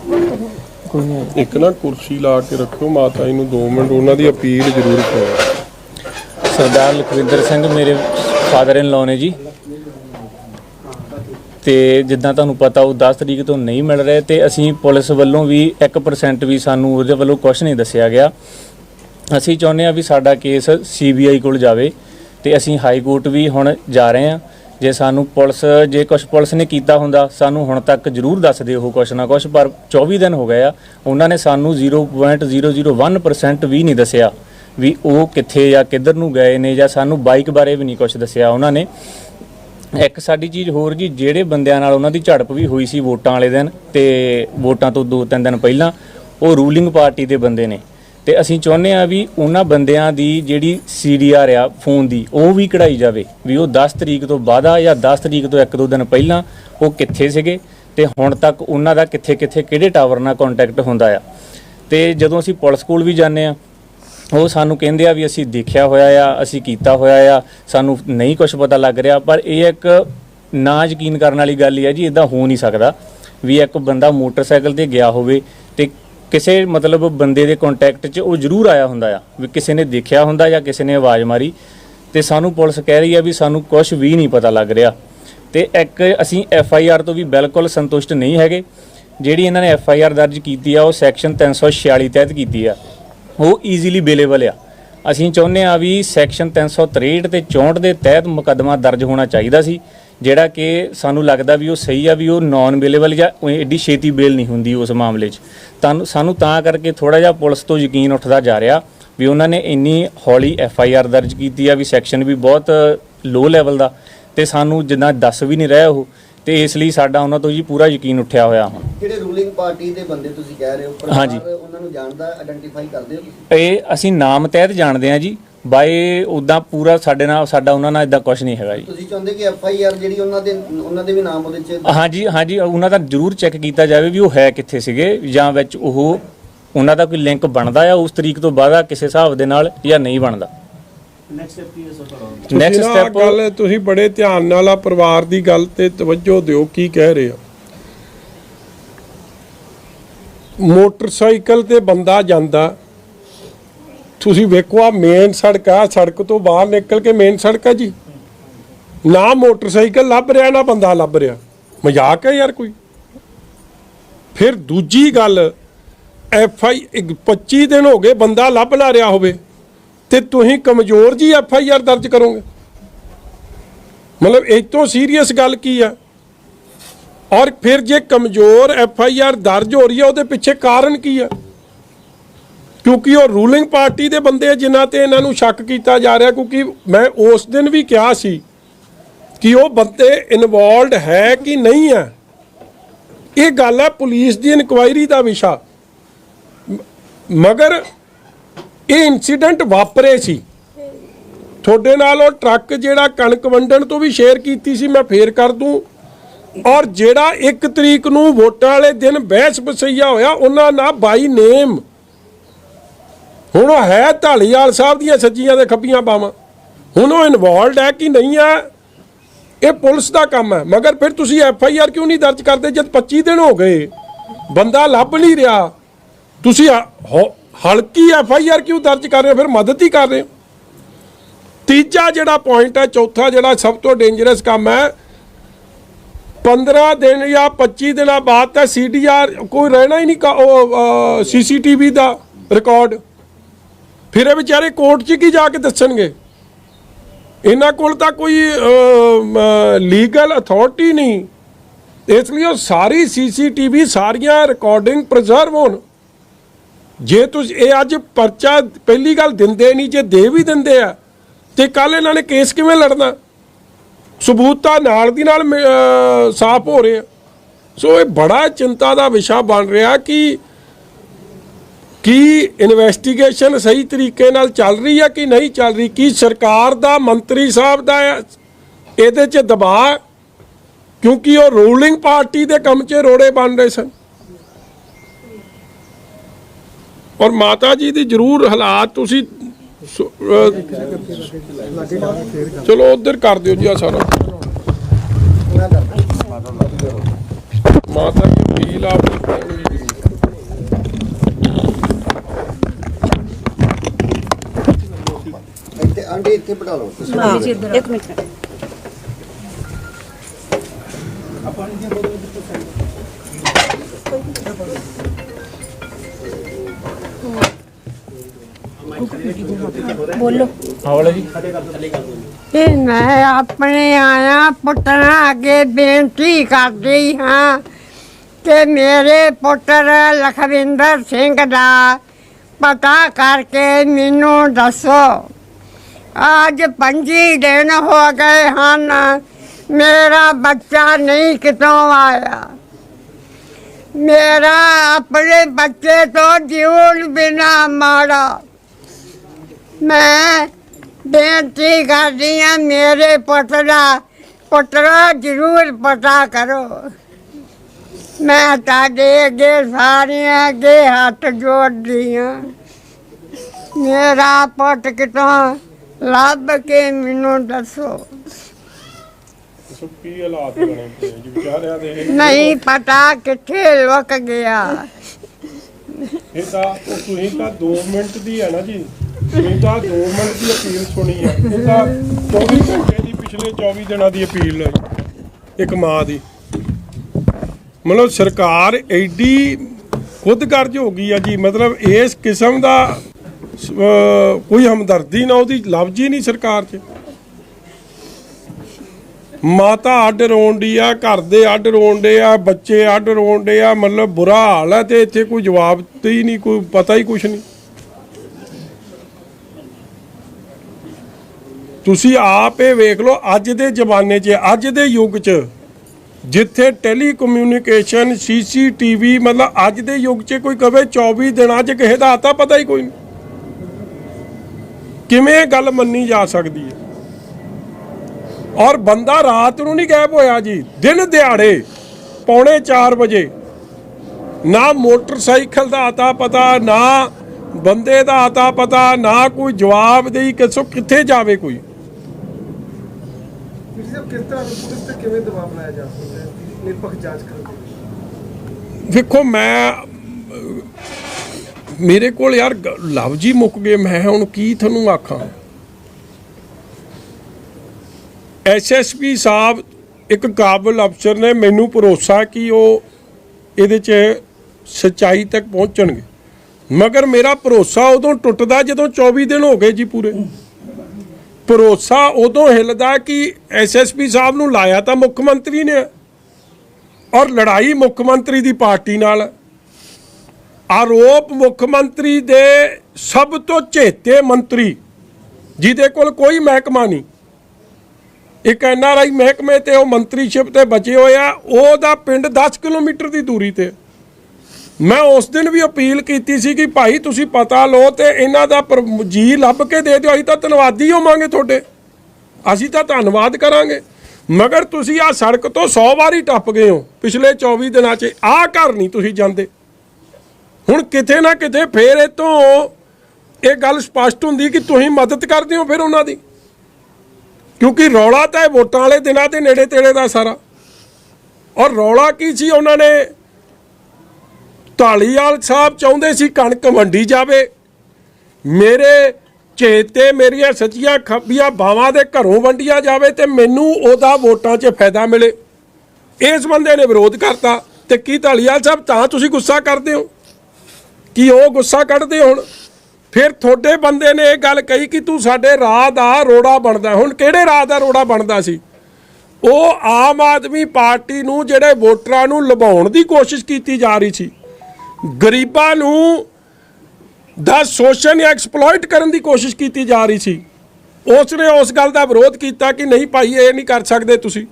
ਨਾ ਕੁਰਸੀ ਲਾ ਕੇ ਰੱਖਿਓ ਮਾਤਾ ਜੀ ਨੂੰ 2 ਮਿੰਟ ਉਹਨਾਂ ਦੀ ਅਪੀਲ ਜ਼ਰੂਰ ਕਰੋ। ਸਰਦਾਰ ਲਖਵਿੰਦਰ ਸਿੰਘ ਮੇਰੇ ਫਾਦਰ ਇਨ ਲਾਅ ਨੇ ਜੀ। ਤੇ ਜਿੱਦਾਂ ਤੁਹਾਨੂੰ ਪਤਾ ਉਹ 10 ਤਰੀਕ ਤੋਂ ਨਹੀਂ ਮਿਲ ਰਹੇ ਤੇ ਅਸੀਂ ਪੁਲਿਸ ਵੱਲੋਂ ਵੀ 1% ਵੀ ਸਾਨੂੰ ਉਹਦੇ ਵੱਲੋਂ ਕੁਝ ਨਹੀਂ ਦੱਸਿਆ ਗਿਆ। ਅਸੀਂ ਚਾਹੁੰਦੇ ਆ ਵੀ ਸਾਡਾ ਕੇਸ ਸੀਬੀਆਈ ਕੋਲ ਜਾਵੇ ਤੇ ਅਸੀਂ ਹਾਈ ਕੋਰਟ ਵੀ ਹੁਣ ਜਾ ਰਹੇ ਆ ਜੇ ਸਾਨੂੰ ਪੁਲਿਸ, ਜੇ ਕੁਝ ਪੁਲਿਸ ਨੇ ਕੀਤਾ ਹੁੰਦਾ, ਸਾਨੂੰ ਹੁਣ ਤੱਕ ਜ਼ਰੂਰ ਦੱਸ ਦਿਓ ਉਹ ਕੁਛ ਨਾ ਕੁਛ, ਪਰ 24 ਦਿਨ ਹੋ ਗਏ ਆ, ਉਹਨਾਂ ਨੇ ਸਾਨੂੰ 0.001% ਵੀ ਨਹੀਂ ਦੱਸਿਆ ਵੀ ਉਹ ਕਿੱਥੇ ਜਾਂ ਕਿੱਧਰ ਨੂੰ ਗਏ ਨੇ ਜਾਂ ਸਾਨੂੰ ਬਾਈਕ ਬਾਰੇ ਵੀ ਨਹੀਂ ਕੁਝ ਦੱਸਿਆ ਉਹਨਾਂ ਨੇ। ਇੱਕ ਸਾਡੀ ਚੀਜ਼ ਹੋਰ ਜੀ, ਜਿਹੜੇ ਬੰਦਿਆਂ ਨਾਲ ਉਹਨਾਂ ਦੀ ਝੜਪ ਵੀ ਹੋਈ ਸੀ ਵੋਟਾਂ ਵਾਲੇ ਦਿਨ, ਤੇ ਵੋਟਾਂ ਤੋਂ ਦੋ ਤਿੰਨ ਦਿਨ ਪਹਿਲਾਂ, ਉਹ ਰੂਲਿੰਗ ਪਾਰਟੀ ਦੇ ਬੰਦੇ ਨੇ। ਤੇ ਅਸੀਂ ਚਾਹੁੰਦੇ ਆ ਵੀ ਉਹਨਾਂ ਬੰਦਿਆਂ ਦੀ ਜਿਹੜੀ ਸੀਡੀਆਰ ਆ, ਫੋਨ ਦੀ, ਉਹ ਵੀ ਕਢਾਈ ਜਾਵੇ, ਵੀ ਉਹ 10 ਤਰੀਕ ਤੋਂ ਬਾਅਦ ਆ ਜਾਂ 10 ਤਰੀਕ ਤੋਂ ਇੱਕ ਦੋ ਦਿਨ ਪਹਿਲਾਂ ਉਹ ਕਿੱਥੇ ਸੀਗੇ ਤੇ ਹੁਣ ਤੱਕ ਉਹਨਾਂ ਦਾ ਕਿੱਥੇ ਕਿੱਥੇ ਕਿਹੜੇ ਟਾਵਰ ਨਾਲ ਕੰਟੈਕਟ ਹੁੰਦਾ ਆ। ਤੇ ਜਦੋਂ ਅਸੀਂ ਪੁਲਿਸ ਕੋਲ ਵੀ ਜਾਂਦੇ ਆ ਉਹ ਸਾਨੂੰ ਕਹਿੰਦੇ ਆ ਵੀ ਅਸੀਂ ਦੇਖਿਆ ਹੋਇਆ ਆ, ਅਸੀਂ ਕੀਤਾ ਹੋਇਆ ਆ, ਸਾਨੂੰ ਨਹੀਂ ਕੁਝ ਪਤਾ ਲੱਗ ਰਿਹਾ, ਪਰ ਇਹ ਇੱਕ ਨਾ ਯਕੀਨ ਕਰਨ ਵਾਲੀ ਗੱਲ ਹੀ ਹੈ ਜੀ ਇਦਾਂ ਹੋ ਨਹੀਂ ਸਕਦਾ ਵੀ ਇੱਕ ਬੰਦਾ ਮੋਟਰਸਾਈਕਲ ਤੇ ਗਿਆ ਹੋਵੇ ਤੇ ਕਿਸੇ ਮਤਲਬ ਬੰਦੇ ਦੇ ਕੰਟੈਕਟ 'ਚ ਉਹ ਜ਼ਰੂਰ ਆਇਆ ਹੁੰਦਾ ਆ, ਵੀ ਕਿਸੇ ਨੇ ਦੇਖਿਆ ਹੁੰਦਾ ਜਾਂ ਕਿਸੇ ਨੇ ਆਵਾਜ਼ ਮਾਰੀ ਤੇ ਸਾਨੂੰ ਪੁਲਿਸ ਕਹਿ ਰਹੀ ਆ ਵੀ ਸਾਨੂੰ ਕੁਝ ਵੀ ਨਹੀਂ ਪਤਾ ਲੱਗ ਰਿਹਾ। ਤੇ ਇੱਕ ਅਸੀਂ ਐਫ ਆਈ ਆਰ ਤੋਂ ਵੀ ਬਿਲਕੁਲ ਸੰਤੁਸ਼ਟ ਨਹੀਂ ਹੈਗੇ। ਜਿਹੜੀ ਇਹਨਾਂ ਨੇ ਐਫ ਆਈ ਆਰ ਦਰਜ ਕੀਤੀ ਆ, ਉਹ ਸੈਕਸ਼ਨ 346 ਤਹਿਤ ਕੀਤੀ ਆ। ਉਹ ਈਜ਼ੀਲੀ ਬੇਲੇਬਲ ਆ। ਅਸੀਂ ਚਾਹੁੰਦੇ ਆ ਵੀ ਸੈਕਸ਼ਨ 363 ਤੇ 64 ਦੇ ਤਹਿਤ ਮੁਕੱਦਮਾ ਦਰਜ ਹੋਣਾ ਚਾਹੀਦਾ ਸੀ। ਜਿਹੜਾ ਕਿ ਸਾਨੂੰ ਲੱਗਦਾ ਵੀ ਉਹ ਸਹੀ ਆ ਵੀ ਉਹ ਨਾਨ ਬੇਲੇਬਲ ਜਾਂ ਐਡੀ ਛੇਤੀ ਬੇਲ ਨਹੀਂ ਹੁੰਦੀ ਉਸ ਮਾਮਲੇ 'ਚ। ਤਾਂ ਸਾਨੂੰ ਤਾਂ ਕਰਕੇ ਥੋੜਾ ਜਿਹਾ ਪੁਲਿਸ ਤੋਂ ਯਕੀਨ ਉੱਠਦਾ ਜਾ ਰਿਹਾ ਵੀ ਉਹਨਾਂ ਨੇ ਇੰਨੀ ਹੌਲੀ ਐਫ ਆਈ ਆਰ ਦਰਜ ਕੀਤੀ ਆ ਵੀ ਸੈਕਸ਼ਨ ਵੀ ਬਹੁਤ ਲੋ ਲੈਵਲ ਦਾ ਤੇ ਸਾਨੂੰ ਜਿੱਦਾਂ ਦੱਸ ਵੀ ਨਹੀਂ ਰਿਹਾ ਉਹ ਤੇ ਇਸ ਲਈ ਸਾਡਾ ਉਹਨਾਂ ਤੋਂ ਜੀ ਪੂਰਾ ਯਕੀਨ ਉੱਠਿਆ ਹੋਇਆ ਹੁਣ ਜਿਹੜੇ ਰੂਲਿੰਗ ਪਾਰਟੀ ਦੇ ਬੰਦੇ ਤੁਸੀਂ ਕਹਿ ਰਹੇ ਹੋ। ਪਰਿਵਾਰ ਉਹਨਾਂ ਨੂੰ ਜਾਣਦਾ ਆਇਡੈਂਟੀਫਾਈ ਕਰਦੇ ਹੋ ਇਹ ਅਸੀਂ ਨਾਮ ਤਹਿਤ ਜਾਣਦੇ ਆ ਜੀ। ਬਾਏ ਉਦਾਂ ਪੂਰਾ ਸਾਡੇ ਨਾਲ ਸਾਡਾ ਉਹਨਾਂ ਨਾਲ ਇਦਾਂ ਕੁਝ ਨਹੀਂ ਹੈਗਾ ਜੀ। ਤੁਸੀਂ ਚਾਹੁੰਦੇ ਕਿ ਐਫ ਆਈ ਆਰ ਜਿਹੜੀ ਉਹਨਾਂ ਦੇ ਉਹਨਾਂ ਦੇ ਵੀ ਨਾਮ ਉਹਦੇ ਚ ਹਾਂਜੀ ਹਾਂਜੀ ਉਹਨਾਂ ਦਾ ਜ਼ਰੂਰ ਚੈੱਕ ਕੀਤਾ ਜਾਵੇ ਵੀ ਉਹ ਹੈ ਕਿੱਥੇ ਸੀਗੇ ਜਾਂ ਵਿੱਚ ਉਹ ਉਹਨਾਂ ਦਾ ਕੋਈ ਲਿੰਕ ਬਣਦਾ ਆ ਉਸ ਤਰੀਕ ਤੋਂ ਬਾਅਦ ਆ ਕਿਸੇ ਹਿਸਾਬ ਦੇ ਨਾਲ ਜਾਂ ਨਹੀਂ ਬਣਦਾ। ਤੁਸੀਂ ਨੈਕਸਟ ਨਾ ਆਹ ਸਟੈਪ ਗੱਲ ਤੁਸੀਂ ਬੜੇ ਧਿਆਨ ਨਾਲ ਆ ਪਰਿਵਾਰ ਦੀ ਗੱਲ ਤੇ ਤਵੱਜੋ ਦਿਓ ਕੀ ਕਹਿ ਰਹੇ ਆ ਮੋਟਰਸਾਈਕਲ ਤੇ ਬੰਦਾ ਜਾਂਦਾ ਤੁਸੀਂ ਵੇਖੋ ਆ ਮੇਨ ਸੜਕ ਆ ਸੜਕ ਤੋਂ ਬਾਹਰ ਨਿਕਲ ਕੇ ਮੇਨ ਸੜਕ ਆ ਜੀ। ਨਾ ਮੋਟਰਸਾਈਕਲ ਲੱਭ ਰਿਹਾ, ਨਾ ਬੰਦਾ ਲੱਭ ਰਿਹਾ। ਮਜ਼ਾਕ ਹੈ ਯਾਰ ਕੋਈ। ਫਿਰ ਦੂਜੀ ਗੱਲ ਐਫ ਆਈ 25 ਦਿਨ ਹੋ ਗਏ ਬੰਦਾ ਲੱਭ ਨਾ ਰਿਹਾ ਹੋਵੇ ਤੇ ਤੁਸੀਂ ਕਮਜ਼ੋਰ ਜੀ ਐਫ ਆਈ ਆਰ ਦਰਜ ਕਰੋਗੇ। ਮਤਲਬ ਇਹ ਤੋਂ ਸੀਰੀਅਸ ਗੱਲ ਕੀ ਆ? ਔਰ ਫਿਰ ਜੇ ਕਮਜ਼ੋਰ ਐਫ ਆਈ ਆਰ ਦਰਜ ਹੋ ਰਹੀ ਹੈ, ਉਹਦੇ ਪਿੱਛੇ ਕਾਰਨ ਕੀ ਆ? ਕਿਉਂਕਿ ਉਹ ਰੂਲਿੰਗ ਪਾਰਟੀ ਦੇ ਬੰਦੇ ਜਿਨ੍ਹਾਂ ਤੇ ਇਹਨਾਂ ਨੂੰ ਸ਼ੱਕ ਕੀਤਾ ਜਾ ਰਿਹਾ, ਕਿਉਂਕਿ ਮੈਂ ਉਸ ਦਿਨ ਵੀ ਕਿਹਾ ਸੀ ਕਿ ਉਹ ਬੰਦੇ ਇਨਵੋਲਡ ਹੈ ਕਿ ਨਹੀਂ ਹੈ। ਇਹ ਗੱਲ ਹੈ ਪੁਲਿਸ ਦੀ ਇਨਕੁਆਇਰੀ ਦਾ ਵਿਸ਼ਾ। ਮਗਰ ਇਹ ਇਨਸੀਡੈਂਟ ਵਾਪਰੇ ਸੀ। ਤੁਹਾਡੇ ਨਾਲ ਉਹ ਟਰੱਕ ਜਿਹੜਾ ਕਣਕ ਵੰਡਣ ਤੋਂ ਵੀ ਸ਼ੇਅਰ ਕੀਤੀ ਸੀ, ਮੈਂ ਫੇਰ ਕਰ ਦੂੰ। ਔਰ ਜਿਹੜਾ 1 ਤਰੀਕ ਨੂੰ ਵੋਟਾਂ ਵਾਲੇ ਦਿਨ ਬਹਿਸ ਬਸਈਆ ਹੋਇਆ, ਉਹਨਾਂ ਨਾਲ ਬਾਈ ਨੇਮ ਹੁਣ ਉਹ ਹੈ ਢਾਲੀਵਾਲ ਸਾਹਿਬ ਦੀਆਂ ਸੱਜੀਆਂ ਤੇ ਖੱਬੀਆਂ ਬਾਵਾਂ ਹੁਣ ਉਹ ਇਨਵੋਲਡ ਹੈ ਕਿ ਨਹੀਂ ਹੈ, ਇਹ ਪੁਲਿਸ ਦਾ ਕੰਮ ਹੈ। ਮਗਰ ਫਿਰ ਤੁਸੀਂ ਐਫ ਆਈ ਆਰ ਕਿਉਂ ਨਹੀਂ ਦਰਜ ਕਰਦੇ? ਜਦ 25 ਦਿਨ ਹੋ ਗਏ, ਬੰਦਾ ਲੱਭ ਨਹੀਂ ਰਿਹਾ। ਤੁਸੀਂ ਹਲਕੀ ਐਫ ਆਈ ਆਰ ਕਿਉਂ ਦਰਜ ਕਰ ਰਹੇ ਹੋ? ਫਿਰ ਮਦਦ ਹੀ ਕਰ ਰਹੇ ਹੋ। ਤੀਜਾ ਜਿਹੜਾ ਪੁਆਇੰਟ ਹੈ, ਚੌਥਾ ਜਿਹੜਾ ਸਭ ਤੋਂ ਡੇਂਜਰਸ ਕੰਮ ਹੈ 15 ਦਿਨ ਜਾਂ 25 ਦਿਨਾਂ ਬਾਅਦ ਤਾਂ ਸੀਡੀਆਰ ਕੋਈ ਰਹਿਣਾ ਹੀ ਨਹੀਂ ਕਾ- ਉਹ ਸੀਸੀਟੀਵੀ ਦਾ ਰਿਕਾਰਡ ਫਿਰ ਇਹ ਵਿਚਾਰੇ ਕੋਰਟ 'ਚ ਕੀ ਜਾ ਕੇ ਦੱਸਣਗੇ? ਇਹਨਾਂ ਕੋਲ ਤਾਂ ਕੋਈ ਲੀਗਲ ਅਥਾਰਟੀ ਨਹੀਂ। ਇਸ ਲਈ ਉਹ ਸਾਰੀ ਸੀਸੀਟੀਵੀ ਸਾਰੀਆਂ ਰਿਕਾਰਡਿੰਗ ਪ੍ਰੀਜ਼ਰਵ ਹੋਣ। ਜੇ ਤੁਸੀਂ, ਇਹ ਅੱਜ ਪਰਚਾ ਪਹਿਲੀ ਗੱਲ ਦਿੰਦੇ ਨਹੀਂ, ਜੇ ਦੇ ਵੀ ਦਿੰਦੇ ਆ, ਤੇ ਕੱਲ ਇਹਨਾਂ ਨੇ ਕੇਸ ਕਿਵੇਂ ਲੜਨਾ? ਸਬੂਤ ਤਾਂ ਨਾਲ ਦੀ ਨਾਲ ਸਾਫ਼ ਹੋ ਰਹੇ ਆ। ਸੋ ਇਹ ਬੜਾ ਚਿੰਤਾ ਦਾ ਵਿਸ਼ਾ ਬਣ ਰਿਹਾ ਕਿ ਕੀ ਇਨਵੈਸਟੀਗੇਸ਼ਨ ਸਹੀ ਤਰੀਕੇ ਨਾਲ ਚੱਲ ਰਹੀ ਹੈ ਕਿ ਨਹੀਂ ਚੱਲ ਰਹੀ? ਕੀ ਸਰਕਾਰ ਦਾ, ਮੰਤਰੀ ਸਾਹਿਬ ਦਾ ਇਹਦੇ 'ਚ ਦਬਾਅ ਕਿਉਂਕਿ ਉਹ ਰੂਲਿੰਗ ਪਾਰਟੀ ਦੇ ਕੰਮ 'ਚ ਰੋੜੇ ਬਣ ਰਹੇ ਸਨ। ਔਰ ਮਾਤਾ ਜੀ ਦੀ ਜ਼ਰੂਰ ਹਾਲਾਤ ਤੁਸੀਂ ਚਲੋ ਉਧਰ ਕਰ ਦਿਓ ਜੀ ਆ ਸਾਰਾ। ਮਾਤਾ ਜੀ, ਅਪੀਲ ਆਪ ਇੱਥੇ ਆਂਡੇ ਇੱਥੇ ਬਿਠਾ ਲਓ ਤੁਸੀਂ ਇੱਕ ਮਿੰਟ। ਬੋਲੋ। ਆਵਲਾ ਜੀ ਤੇ ਮੈਂ ਆਪਣੇ ਆਇਆ ਪੁੱਤਰਾਂ ਅੱਗੇ ਬੇਨਤੀ ਕਰਦੀ ਹਾਂ ਕਿ ਮੇਰੇ ਪੁੱਤਰ ਲਖਵਿੰਦਰ ਸਿੰਘ ਦਾ ਪਤਾ ਕਰਕੇ ਮੈਨੂੰ ਦੱਸੋ। ਅੱਜ 25 ਦਿਨ ਹੋ ਗਏ ਹਨ। ਮੇਰਾ ਬੱਚਾ ਨਹੀਂ ਕਿਤੋਂ ਆਇਆ। ਮੇਰਾ ਆਪਣੇ ਬੱਚੇ ਤੋਂ ਜੀਵਨ ਬਿਨਾ ਮਾੜਾ। ਮੈਂ ਬੇਨਤੀ ਕਰਦੀ ਹਾਂ, ਮੇਰੇ ਪੁੱਤ ਦਾ ਪੁੱਤਰਾ ਜ਼ਰੂਰ ਪਤਾ ਕਰੋ। ਮੈਂ ਤੁਹਾਡੇ ਅੱਗੇ ਸਾਰਿਆਂ ਅੱਗੇ ਹੱਥ ਜੋੜਦੀ ਹਾਂ। ਮੇਰਾ ਪੁੱਤ ਕਿਤੋਂ ਲੱਭ ਕੇ ਮੈਨੂੰ ਦੱਸੋ। ਕੀ ਹਾਲਾਤ ਬਣੇ ਪਏ ਜੀ? ਵਿਚਾਰਿਆਂ ਦੇ ਨਹੀਂ ਪਤਾ ਕਿੱਥੇ ਲੁਕ ਗਿਆ। ਇਹ ਤਾਂ ਉਹ ਤੁਸੀਂ ਤਾਂ 2 ਮਿੰਟ ਦੀ ਹੈ ਨਾ ਜੀ। ਤੁਸੀਂ ਤਾਂ 2 ਮਿੰਟ ਦੀ ਅਪੀਲ ਸੁਣੀ ਹੈ। ਇਹ ਤਾਂ 24 ਘੰਟੇ ਦੀ ਪਿਛਲੇ 24 ਦਿਨਾਂ ਦੀ ਅਪੀਲ ਹੈ ਇੱਕ ਮਾਂ ਦੀ। ਮਤਲਬ ਸਰਕਾਰ ਐਡੀ ਖੁਦਗਰਜ ਹੋ ਗਈ ਆ ਜੀ। ਮਤਲਬ ਇਸ ਕਿਸਮ ਦਾ ਕੋਈ ਹਮਦਰਦੀ ਨਾ ਉਹਦੀ, ਲਫ਼ਜ਼ ਹੀ ਨਹੀਂ ਸਰਕਾਰ 'ਚ। ਮਾਤਾ ਅੱਡ ਰੋਂਦੀ ਆ, ਘਰ ਦੇ ਅੱਡ ਰੋਂਦੇ ਆ, ਬੱਚੇ ਅੱਡ ਰੋਂਦੇ ਆ, ਮਤਲਬ ਬੁਰਾ ਹਾਲ ਹੈ ਤੇ ਇੱਥੇ ਕੋਈ ਜਵਾਬ ਤੇ ਹੀ ਨਹੀਂ, ਕੋਈ ਪਤਾ ਹੀ ਕੁਛ ਨਹੀਂ। ਤੁਸੀਂ ਆਪ ਇਹ ਵੇਖ ਲਓ, ਅੱਜ ਦੇ ਜ਼ਮਾਨੇ 'ਚ, ਅੱਜ ਦੇ ਯੁੱਗ 'ਚ, ਜਿੱਥੇ ਟੈਲੀਕਮਿਊਨੀਕੇਸ਼ਨ, ਸੀਸੀਟੀਵੀ, ਮਤਲਬ ਅੱਜ ਦੇ ਯੁੱਗ 'ਚ ਕੋਈ ਕਵੇ 24 ਦਿਨਾਂ 'ਚ ਕਿਸੇ ਦਾ ਆਤਾ ਪਤਾ ਹੀ ਕੋਈ ਨਹੀਂ। ਕਿਵੇਂ ਇਹ ਗੱਲ ਮੰਨੀ ਜਾ ਸਕਦੀ ਹੈ? ਔਰ ਬੰਦਾ ਰਾਤ ਨੂੰ ਨਹੀਂ ਗਾਇਬ ਹੋਇਆ ਜੀ ਦਿਨ ਦਿਹਾੜੇ ਪੌਣੇ 4 ਵਜੇ। ਨਾ ਮੋਟਰਸਾਈਕਲ ਦਾ ਆਤਾ ਪਤਾ ਨਾ ਬੰਦੇ ਦਾ ਆਤਾ ਪਤਾ ਨਾ ਕੋਈ ਜਵਾਬ ਦੇਈ ਕਿਸੋ ਕਿੱਥੇ ਜਾਵੇ ਕੋਈ। ਕਿਸ ਤਰ੍ਹਾਂ ਮੇਰੇ ਕੋਲ ਯਾਰ ਗ- ਲਫ਼ਜ਼ ਹੀ ਮੁੱਕ ਗਏ, ਮੈਂ ਹੁਣ ਕੀ ਤੁਹਾਨੂੰ ਆਖਾਂ? ਐਸਐਸਪੀ ਸਾਹਿਬ ਇੱਕ ਕਾਬਲ ਅਫਸਰ ਨੇ ਮੈਨੂੰ ਭਰੋਸਾ ਕਿ ਉਹ ਇਹਦੇ 'ਚ ਸਚਾਈ ਤੱਕ ਪਹੁੰਚਣਗੇ। ਮਗਰ ਮੇਰਾ ਭਰੋਸਾ ਉਦੋਂ ਟੁੱਟਦਾ ਜਦੋਂ 24 ਦਿਨ ਹੋ ਗਏ ਜੀ ਪੂਰੇ। ਭਰੋਸਾ ਉਦੋਂ ਹਿੱਲਦਾ ਕਿ ਐਸਐਸਪੀ ਸਾਹਿਬ ਨੂੰ ਲਾਇਆ ਤਾਂ ਮੁੱਖ ਮੰਤਰੀ ਨੇ ਔਰ ਲੜਾਈ ਮੁੱਖ ਮੰਤਰੀ ਦੀ ਪਾਰਟੀ ਨਾਲ। ਆਰੋਪ ਮੁੱਖ ਮੰਤਰੀ ਦੇ ਸਭ ਤੋਂ ਚੇਤੇ ਮੰਤਰੀ, ਜਿਹਦੇ ਕੋਲ ਕੋਈ ਮਹਿਕਮਾ ਨਹੀਂ। ਇੱਕ ਐਨਆਰਆਈ ਮਹਿਕਮੇ ਤੇ ਉਹ ਮੰਤਰੀਸ਼ਿਪ ਤੇ ਬਚੇ ਹੋਏ ਆ, ਉਹਦਾ ਪਿੰਡ 10 ਕਿਲੋਮੀਟਰ ਦੀ ਦੂਰੀ ਤੇ। ਮੈਂ ਉਸ ਦਿਨ ਵੀ ਅਪੀਲ ਕੀਤੀ ਸੀ ਕਿ ਭਾਈ ਤੁਸੀਂ ਪਤਾ ਲਓ ਤੇ ਇਹਨਾਂ ਦਾ ਪਰ- ਜੀ ਲੱਭ ਕੇ ਦੇ ਦਿਓ, ਅਸੀਂ ਤਾਂ ਧੰਨਵਾਦੀ ਹੋਵਾਂਗੇ ਤੁਹਾਡੇ। ਅਸੀਂ ਤਾਂ ਧੰਨਵਾਦ ਕਰਾਂਗੇ। ਮਗਰ ਤੁਸੀਂ ਆ ਸੜਕ ਤੋਂ 100 ਵਾਰੀ ਟੱਪ ਗਏ ਹੋ ਪਿਛਲੇ 24 ਦਿਨਾਂ 'ਚ। ਆਹ ਘਰ ਨਹੀਂ ਤੁਸੀਂ ਜਾਂਦੇ। ਹੁਣ ਕਿਤੇ ਨਾ ਕਿਤੇ ਫੇਰ ਇਹ ਤੋਂ ਇਹ ਗੱਲ ਸਪਸ਼ਟ ਹੁੰਦੀ ਕਿ ਤੁਸੀਂ ਮਦਦ ਕਰਦੇ ਹੋ ਫਿਰ ਉਹਨਾਂ ਦੀ। ਕਿਉਂਕਿ ਰੌਲਾ ਤਾਂ ਇਹ ਵੋਟਾਂ ਵਾਲੇ ਦਿਨਾਂ ਦੇ ਨੇੜੇ ਤੇੜੇ ਦਾ ਸਾਰਾ। ਔਰ ਰੌਲਾ ਕੀ ਸੀ? ਉਹਨਾਂ ਨੇ ਢਾਲੀਵਾਲ ਸਾਹਿਬ ਚਾਹੁੰਦੇ ਸੀ ਕਣਕ ਵੰਡੀ ਜਾਵੇ। ਮੇਰੇ ਚੇਤੇ ਮੇਰੀਆਂ ਸੱਚੀਆਂ ਖੱਬੀਆਂ ਬਾਵਾਂ ਦੇ ਘਰੋਂ ਵੰਡੀਆਂ ਜਾਵੇ ਤੇ ਮੈਨੂੰ ਉਹਦਾ ਵੋਟਾਂ 'ਚ ਫਾਇਦਾ ਮਿਲੇ। ਇਸ ਬੰਦੇ ਨੇ ਵਿਰੋਧ ਕਰਤਾ ਤੇ ਕੀ ਢਾਲੀਵਾਲ ਸਾਹਿਬ, ਤਾਂ ਤੁਸੀਂ ਗੁੱਸਾ ਕਰਦੇ ਹੋ? ਕਿ ਉਹ ਗੁੱਸਾ ਕੱਢਦੇ ਹੁਣ? ਫਿਰ ਤੁਹਾਡੇ ਬੰਦੇ ਨੇ ਇਹ ਗੱਲ ਕਹੀ ਕਿ ਤੂੰ ਸਾਡੇ ਰਾਹ ਦਾ ਰੋੜਾ ਬਣਦਾ। ਹੁਣ ਕਿਹੜੇ ਰਾਹ ਦਾ ਰੋੜਾ ਬਣਦਾ ਸੀ? ਉਹ ਆਮ ਆਦਮੀ ਪਾਰਟੀ ਨੂੰ ਜਿਹੜੇ ਵੋਟਰਾਂ ਨੂੰ ਲੁਭਾਉਣ ਦੀ ਕੋਸ਼ਿਸ਼ ਕੀਤੀ ਜਾ ਰਹੀ ਸੀ। ਗਰੀਬਾਂ ਨੂੰ ਦਾ ਸ਼ੋਸ਼ਣ ਜਾਂ ਐਕਸਪਲੋਇਟ ਕਰਨ ਦੀ ਕੋਸ਼ਿਸ਼ ਕੀਤੀ ਜਾ ਰਹੀ ਸੀ। ਉਸ ਨੇ ਉਸ ਗੱਲ ਦਾ ਵਿਰੋਧ ਕੀਤਾ ਕਿ ਨਹੀਂ ਭਾਈ, ਇਹ ਨਹੀਂ ਕਰ ਸਕਦੇ ਤੁਸੀਂ।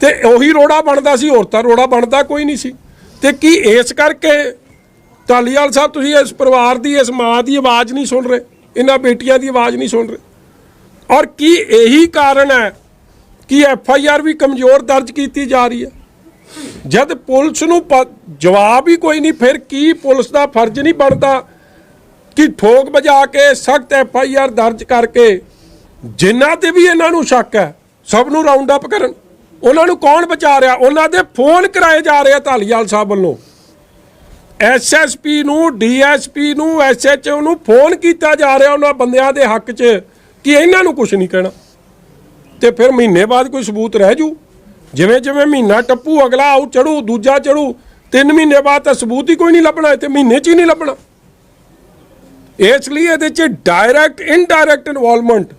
ਤੇ ਉਹੀ ਰੋੜਾ ਬਣਦਾ ਸੀ, ਹੋਰ ਤਾਂ ਰੋੜਾ ਬਣਦਾ ਕੋਈ ਨਹੀਂ ਸੀ। ਤੇ ਕੀ ਇਸ ਕਰਕੇ ਢਾਲੀਵਾਲ ਸਾਹਿਬ, ਤੁਸੀਂ ਇਸ ਪਰਿਵਾਰ ਦੀ, ਇਸ ਮਾਂ ਦੀ ਆਵਾਜ਼ ਨਹੀਂ ਸੁਣ ਰਹੇ, ਇਹਨਾਂ ਬੇਟੀਆਂ ਦੀ ਆਵਾਜ਼ ਨਹੀਂ ਸੁਣ ਰਹੇ। ਔਰ ਕੀ ਇਹੀ ਕਾਰਨ ਹੈ ਕਿ ਐਫ ਆਈ ਆਰ ਵੀ ਕਮਜ਼ੋਰ ਦਰਜ ਕੀਤੀ ਜਾ ਰਹੀ ਹੈ? ਜਦ ਪੁਲਿਸ ਨੂੰ ਜਵਾਬ ਹੀ ਕੋਈ ਨਹੀਂ, ਫਿਰ ਕੀ ਪੁਲਿਸ ਦਾ ਫਰਜ਼ ਨਹੀਂ ਬਣਦਾ ਕਿ ਠੋਕ ਵਜਾ ਕੇ ਸਖਤ ਐਫ ਆਈ ਆਰ ਦਰਜ ਕਰਕੇ ਜਿਨ੍ਹਾਂ ਤੇ ਵੀ ਇਹਨਾਂ ਨੂੰ ਸ਼ੱਕ ਹੈ, ਸਭ ਨੂੰ ਰਾਉਂਡ ਅਪ ਕਰਨ? ਉਹਨਾਂ ਨੂੰ ਕੌਣ ਬਚਾ ਰਿਹਾ? ਉਹਨਾਂ ਦੇ ਫੋਨ ਕਰਾਏ ਜਾ ਰਹੇ ਆ ਢਾਲੀਵਾਲ ਸਾਹਿਬ ਵੱਲੋਂ। ਐਸਐਸਪੀ ਨੂੰ ਡੀਐਸਪੀ ਨੂੰ ਐਸਐਚਓ ਨੂੰ ਫੋਨ ਕੀਤਾ ਜਾ ਰਿਹਾ ਉਹਨਾਂ ਬੰਦਿਆਂ ਦੇ ਹੱਕ 'ਚ ਕਿ ਇਹਨਾਂ ਨੂੰ ਕੁਝ ਨਹੀਂ ਕਹਿਣਾ। ਤੇ ਫਿਰ ਮਹੀਨੇ ਬਾਅਦ ਕੋਈ ਸਬੂਤ ਰਹਿ ਜੂ। ਜਿਵੇਂ ਜਿਵੇਂ ਮਹੀਨਾ ਟੱਪੂ, ਅਗਲਾ ਆਉ ਚੜੂ ਦੂਜਾ ਚੜੂ ਤਿੰਨ ਮਹੀਨੇ ਬਾਅਦ ਤਾਂ ਸਬੂਤ ਹੀ ਕੋਈ ਨਹੀਂ ਲੱਭਣਾ ਤੇ ਮਹੀਨੇ 'ਚ ਹੀ ਨਹੀਂ ਲੱਭਣਾ। ਇਸ ਲਈ ਇਹਦੇ 'ਚ direct indirect involvement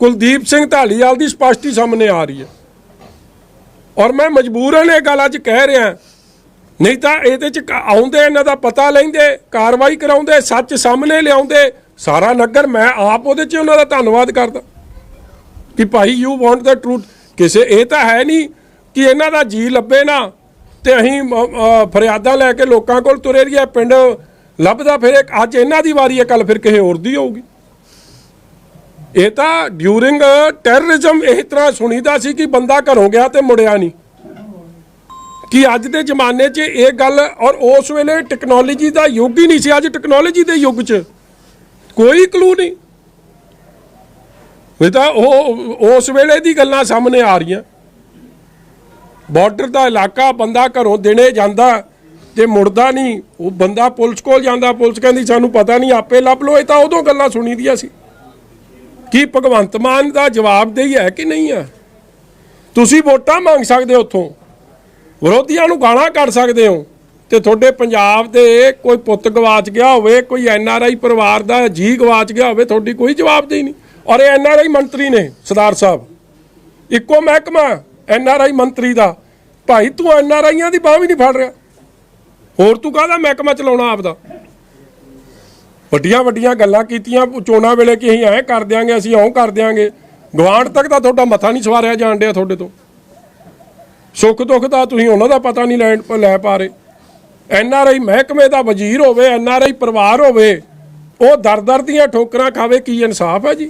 Kuldeep Singh Dhaliwal ਦੀ ਸਪਸ਼ਟੀ ਸਾਹਮਣੇ ਆ ਰਹੀ ਹੈ। ਔਰ ਮੈਂ ਮਜਬੂਰਨ ਇਹ ਗੱਲ ਅੱਜ ਕਹਿ ਰਿਹਾ ਨਹੀਂ ਤਾਂ ਇਹਦੇ 'ਚ ਆਉਂਦੇ ਇਹਨਾਂ ਦਾ ਪਤਾ ਲੈਂਦੇ ਕਾਰਵਾਈ ਕਰਾਉਂਦੇ ਸੱਚ ਸਾਹਮਣੇ ਲਿਆਉਂਦੇ। ਸਾਰਾ ਨਗਰ ਮੈਂ ਆਪ ਉਹਦੇ 'ਚ ਉਹਨਾਂ ਦਾ ਧੰਨਵਾਦ ਕਰਦਾ। ਕਿ ਭਾਈ ਯੂ ਵਾਂਟ ਦਾ ਟਰੂਥ ਕਿਸੇ ਇਹ ਤਾਂ ਹੈ ਨਹੀਂ ਕਿ ਇਹਨਾਂ ਦਾ ਜੀ ਲੱਭੇ ਨਾ ਤੇ ਅਸੀਂ ਅ, ਫਰਿਆਦਾਂ ਲੈ ਕੇ ਲੋਕਾਂ ਕੋਲ ਤੁਰੇ ਰਹੀਏ ਪਿੰਡ ਲੱਭਦਾ ਫਿਰ ਅੱਜ ਇਹਨਾਂ ਦੀ ਵਾਰੀ ਹੈ ਕੱਲ ਫਿਰ ਕਿਸੇ ਹੋਰ ਦੀ ਹੋਊਗੀ। ਇਹ ਤਾਂ ਡਿਊਰਿੰਗ ਟੈਰਰਿਜ਼ਮ ਇਹ ਤਰ੍ਹਾਂ ਸੁਣੀਦਾ ਸੀ ਕਿ ਬੰਦਾ ਘਰੋਂ ਗਿਆ ਤੇ ਮੁੜਿਆ ਨਹੀਂ। ਕਿ ਅੱਜ ਦੇ ਜ਼ਮਾਨੇ 'ਚ ਇਹ ਗੱਲ ਔਰ ਉਸ ਵੇਲੇ ਟੈਕਨੋਲੋਜੀ ਦਾ ਯੁੱਗ ਹੀ ਨਹੀਂ ਸੀ, ਅੱਜ ਟੈਕਨੋਲੋਜੀ ਦੇ ਯੁੱਗ 'ਚ ਕੋਈ ਕਲੂ ਨਹੀਂ। ਇਹ ਤਾਂ ਉਹ, ਉਸ ਵੇਲੇ ਦੀ ਗੱਲਾਂ ਸਾਹਮਣੇ ਆ ਰਹੀਆਂ। ਬਾਰਡਰ ਦਾ ਇਲਾਕਾ ਬੰਦਾ ਘਰੋਂ ਦੇਣੇ ਜਾਂਦਾ ਤੇ ਮੁੜਦਾ ਨਹੀਂ। ਉਹ ਬੰਦਾ ਪੁਲਿਸ ਕੋਲ ਜਾਂਦਾ, ਪੁਲਿਸ ਕਹਿੰਦੀ ਸਾਨੂੰ ਪਤਾ ਨਹੀਂ, ਆਪੇ ਲੱਭ ਲਓ। ਇਹ ਤਾਂ ਉਦੋਂ ਗੱਲਾਂ ਸੁਣੀ ਦੀਆਂ ਸੀ। ਕੀ ਭਗਵੰਤ ਮਾਨ ਦਾ ਜਵਾਬਦੇਹੀ ਹੈ ਕਿ ਨਹੀਂ ਹੈ? ਤੁਸੀਂ ਵੋਟਾਂ ਮੰਗ ਸਕਦੇ ਹੋ ਉੱਥੋਂ। ਵਿਰੋਧੀਆਂ ਨੂੰ ਗਾਲਾਂ ਕੱਢ ਸਕਦੇ ਹੋ? ਤੇ ਤੁਹਾਡੇ ਪੰਜਾਬ ਦੇ ਕੋਈ ਪੁੱਤ ਗਵਾਚ ਗਿਆ ਹੋਵੇ, ਕੋਈ ਐਨ ਆਰ ਆਈ ਪਰਿਵਾਰ ਦਾ ਜੀ ਗਵਾਚ ਗਿਆ ਹੋਵੇ, ਤੁਹਾਡੀ ਕੋਈ ਜਵਾਬਦੇਹੀ ਨਹੀਂ। ਔਰ ਇਹ ਐਨ ਆਰ ਆਈ ਮੰਤਰੀ ਨੇ, ਸਰਦਾਰ ਸਾਹਿਬ। ਇੱਕੋ ਮਹਿਕਮਾ ਐਨ ਆਰ ਆਈ ਮੰਤਰੀ ਦਾ। ਭਾਈ, ਤੂੰ ਐਨ ਆਰ ਆਈਆਂ ਦੀ ਬਾਹ ਵੀ ਨਹੀਂ ਫੜ ਰਿਹਾ। ਹੋਰ ਤੂੰ ਕਾਹਦਾ ਮਹਿਕਮਾ ਚਲਾਉਣਾ ਆਪਦਾ? ਵੱਡੀਆਂ ਵੱਡੀਆਂ ਗੱਲਾਂ ਕੀਤੀਆਂ ਚੋਣਾਂ ਵੇਲੇ ਕਿ ਅਸੀਂ ਐਂ ਕਰ ਦਿਆਂਗੇ, ਅਸੀਂ ਓਂ ਕਰ ਦਿਆਂਗੇ। ਗਵਾਂਢ ਤੱਕ ਤਾਂ ਤੁਹਾਡਾ ਮੱਥਾ ਨਹੀਂ ਸਵਾਰਿਆ ਜਾਣ ਡਿਆ ਤੁਹਾਡੇ ਤੋਂ। ਸੁੱਖ ਦੁੱਖ ਦਾ ਤੁਸੀਂ ਉਹਨਾਂ ਦਾ ਪਤਾ ਨਹੀਂ ਲੈਣ ਲੈ ਪਾ ਰਹੇ। ਐਨ ਆਰ ਆਈ ਮਹਿਕਮੇ ਦਾ ਵਜ਼ੀਰ ਹੋਵੇ ਐਨ ਆਰ ਆਈ ਪਰਿਵਾਰ ਹੋਵੇ ਉਹ ਦਰ ਦਰ ਦੀਆਂ ਠੋਕਰਾਂ ਖਾਵੇ ਕੀ ਇਨਸਾਫ ਹੈ ਜੀ?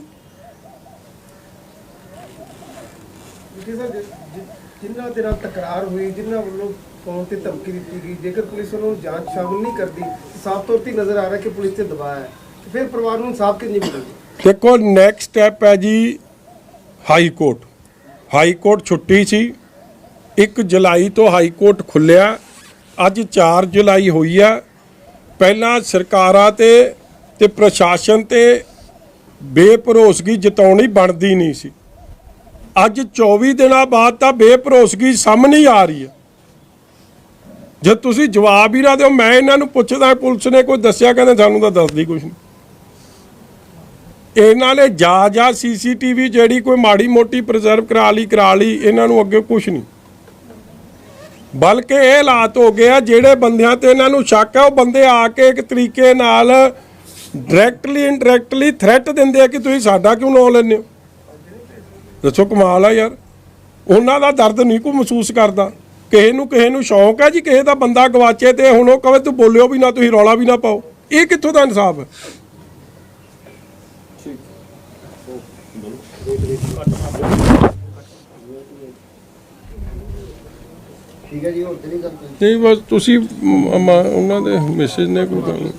ਕਿ ਸਰ ਜਿ- ਜਿ- ਜਿਨ੍ਹਾਂ ਦੇ ਨਾਲ ਤਕਰਾਰ ਹੋਈ ਜਿਨ੍ਹਾਂ ਵੱਲੋਂ ਫੋਨ ਤੇ ਧਮਕੀ ਦਿੱਤੀ ਗਈ ਜੇਕਰ ਪੁਲਿਸ ਵੱਲੋਂ ਜਾਂਚ ਸ਼ਾਮਲ ਨਹੀਂ ਕਰਦੀ ਸਾਫ਼ ਤੌਰ ਤੇ ਨਜ਼ਰ ਆ ਰਿਹਾ ਕਿ ਪੁਲਿਸ ਤੇ ਦਬਾਅ ਹੈ। ਤੇ ਫਿਰ ਪਰਿਵਾਰ ਨੂੰ ਇਨਸਾਫ ਕਿੰਨੀ ਮਿਲੇਗੀ? ਦੇਖੋ ਨੈਕਸਟ ਸਟੈਪ ਹੈ ਜੀ ਹਾਈ ਕੋਰਟ। ਹਾਈ ਕੋਰਟ ਛੁੱਟੀ ਸੀ 1 ਜੁਲਾਈ ਤੋਂ ਹਾਈ ਕੋਰਟ ਖੁੱਲਿਆ। ਅੱਜ 4 ਜੁਲਾਈ ਹੋਈ ਆ। ਪਹਿਲਾਂ ਸਰਕਾਰਾਂ ਤੇ ਤੇ ਪ੍ਰਸ਼ਾਸਨ ਤੇ ਬੇਭਰੋਸਗੀ ਜਤਾਉਣੀ ਬਣਦੀ ਨਹੀਂ ਸੀ। ਅੱਜ 24 ਦਿਨਾਂ ਬਾਅਦ ਤਾਂ ਬੇਭਰੋਸਗੀ ਸਾਹਮਣੇ ਆ ਰਹੀ ਹੈ ਜੇ ਤੁਸੀਂ ਜਵਾਬ ਹੀ ਨਾ ਦਿਓ, ਮੈਂ ਇਹਨਾਂ ਨੂੰ ਪੁੱਛਦਾ, ਪੁਲਿਸ ਨੇ ਕੋਈ ਦੱਸਿਆ? ਕਹਿੰਦੇ ਸਾਨੂੰ ਤਾਂ ਦੱਸਦੀ ਕੁਝ ਨਹੀਂ। ਇਹਨਾਂ ਨੇ ਜਾ ਜਾ ਸੀਸੀਟੀਵੀ ਜਿਹੜੀ ਕੋਈ ਮਾੜੀ ਮੋਟੀ ਪ੍ਰੀਜ਼ਰਵ ਕਰਾ ਲਈ ਕਰਾ ਲਈ, ਇਹਨਾਂ ਨੂੰ ਅੱਗੇ ਕੁਝ ਨਹੀਂ। ਬਲਕਿ ਇਹ ਹਾਲਾਤ ਹੋ ਗਏ ਆ, ਜਿਹੜੇ ਬੰਦਿਆਂ ਤੇ ਇਹਨਾਂ ਨੂੰ ਸ਼ੱਕ ਹੈ ਉਹ ਬੰਦੇ ਆ ਕੇ ਇੱਕ ਤਰੀਕੇ ਨਾਲ ਡਾਇਰੈਕਟਲੀ ਇਨਡਾਇਰੈਕਟਲੀ ਥ੍ਰੈਟ ਦਿੰਦੇ ਆ ਕਿ ਤੁਸੀਂ ਸਾਡਾ ਕਿਉਂ ਨਾਂ ਲੈਂਦੇ ਹੋ? ਦੱਸੋ ਕਮਾਲ ਆ ਯਾਰ। ਉਹਨਾਂ ਦਾ ਦਰਦ ਨਹੀਂ ਕੋਈ ਮਹਿਸੂਸ ਕਰਦਾ। ਕਿਸੇ ਨੂੰ ਕਿਸੇ ਨੂੰ ਸ਼ੌਂਕ ਹੈ ਜੀ, ਕਿਸੇ ਦਾ ਬੰਦਾ ਗਵਾਚੇ ਤੇ ਹੁਣ ਉਹ ਕਵੇ ਤੂੰ ਬੋਲਿਓ ਵੀ ਨਾ, ਤੁਸੀਂ ਰੌਲਾ ਵੀ ਨਾ ਪਾਓ। ਇਹ ਕਿੱਥੋਂ ਦਾ ਇਨਸਾਫ ਹੈ ਠੀਕ ਹੈ ਜੀ ਹੋਰ ਤੇ ਨਹੀਂ ਕਰਦੇ? ਨਹੀਂ ਬਸ ਤੁਸੀਂ ਮ- ਮ- ਉਹਨਾਂ ਦੇ ਮੈਸੇਜ ਨੇ ਕੋਈ ਗੱਲ ਨਹੀਂ।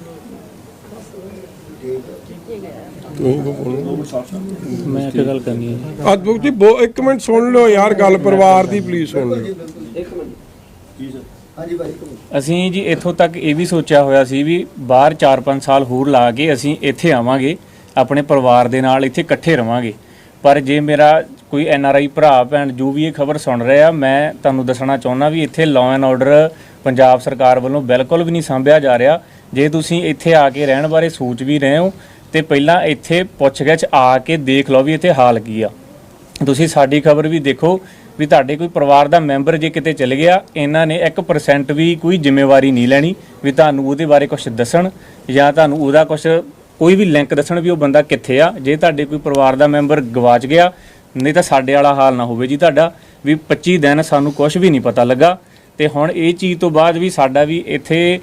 ਤੁਸੀਂ ਕੋ ਬੋਲੋ। ਮੈਂ ਇੱਕ ਗੱਲ ਕਰਨੀ ਹੈ ਅਦਭੁਤ ਜੀ ਬੋ ਇੱਕ ਮਿੰਟ ਸੁਣ ਲਓ ਯਾਰ ਗੱਲ ਪਰਿਵਾਰ ਦੀ ਪਲੀਜ਼ ਸੁਣ ਲਓ। ਹਾਂਜੀ ਭਾਈ ਅਸੀਂ ਜੀ ਇੱਥੋਂ ਤੱਕ ਇਹ ਵੀ ਸੋਚਿਆ ਹੋਇਆ ਸੀ ਵੀ ਬਾਹਰ 4-5 ਸਾਲ ਹੋਰ ਲਾ ਕੇ ਅਸੀਂ ਇੱਥੇ ਆਵਾਂਗੇ ਆਪਣੇ ਪਰਿਵਾਰ ਦੇ ਨਾਲ ਇੱਥੇ ਇਕੱਠੇ ਰਵਾਂਗੇ। ਪਰ ਜੇ ਮੇਰਾ ਕੋਈ ਐਨ ਆਰ ਆਈ ਭਰਾ, ਭੈਣ, ਜੋ ਵੀ ਇਹ ਖਬਰ ਸੁਣ ਰਹੇ ਆ ਮੈਂ ਤੁਹਾਨੂੰ ਦੱਸਣਾ ਚਾਹੁੰਦਾ ਵੀ ਇੱਥੇ ਲਾਅ ਐਂਡ ਆਰਡਰ ਪੰਜਾਬ ਸਰਕਾਰ ਵੱਲੋਂ ਬਿਲਕੁਲ ਵੀ ਨਹੀਂ ਸੰਭਿਆ ਜਾ ਰਿਹਾ। ਜੇ ਤੁਸੀਂ ਇੱਥੇ ਆ ਕੇ ਰਹਿਣ ਬਾਰੇ ਸੋਚ ਵੀ ਰਹੇ ਹੋ, ਤੇ ਪਹਿਲਾਂ ਇੱਥੇ ਪੁੱਛਗਿੱਛ ਆ ਕੇ ਦੇਖ ਲਓ ਵੀ ਇੱਥੇ ਹਾਲ ਕੀ ਆ। ਤੁਸੀਂ ਸਾਡੀ ਖਬਰ ਵੀ ਦੇਖੋ ਵੀ ਤੁਹਾਡੇ ਕੋਈ ਪਰਿਵਾਰ ਦਾ ਮੈਂਬਰ ਜੇ ਕਿਤੇ ਚਲ ਗਿਆ, ਇਹਨਾਂ ਨੇ 1% ਵੀ ਕੋਈ ਜ਼ਿੰਮੇਵਾਰੀ ਨਹੀਂ ਲੈਣੀ ਵੀ ਤੁਹਾਨੂੰ ਉਹਦੇ ਬਾਰੇ ਕੁਝ ਦੱਸਣ ਜਾਂ ਤੁਹਾਨੂੰ ਉਹਦਾ ਕੁਝ ਕੋਈ ਵੀ ਲਿੰਕ ਦੱਸਣ ਵੀ ਉਹ ਬੰਦਾ ਕਿੱਥੇ ਆ। ਜੇ ਤੁਹਾਡੇ ਕੋਈ ਪਰਿਵਾਰ ਦਾ ਮੈਂਬਰ ਗਵਾਚ ਗਿਆ ਨਹੀਂ ਤਾਂ ਸਾਡੇ ਵਾਲਾ ਹਾਲ ਨਾ ਹੋਵੇ ਜੀ ਤੁਹਾਡਾ, ਵੀ 25 ਦਿਨ ਸਾਨੂੰ ਕੁਝ ਵੀ ਨਹੀਂ ਪਤਾ ਲੱਗਾ। ਤੇ ਹੁਣ ਇਹ ਚੀਜ਼ ਤੋਂ ਬਾਅਦ ਵੀ ਸਾਡਾ ਵੀ ਇੱਥੇ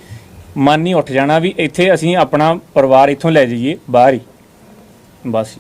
ਮਨ ਨਹੀਂ ਉੱਠ ਜਾਣਾ ਵੀ ਇੱਥੇ ਅਸੀਂ ਆਪਣਾ ਪਰਿਵਾਰ ਇੱਥੋਂ ਲੈ ਜਾਈਏ, ਬਾਹਰ ਹੀ। ਬਸ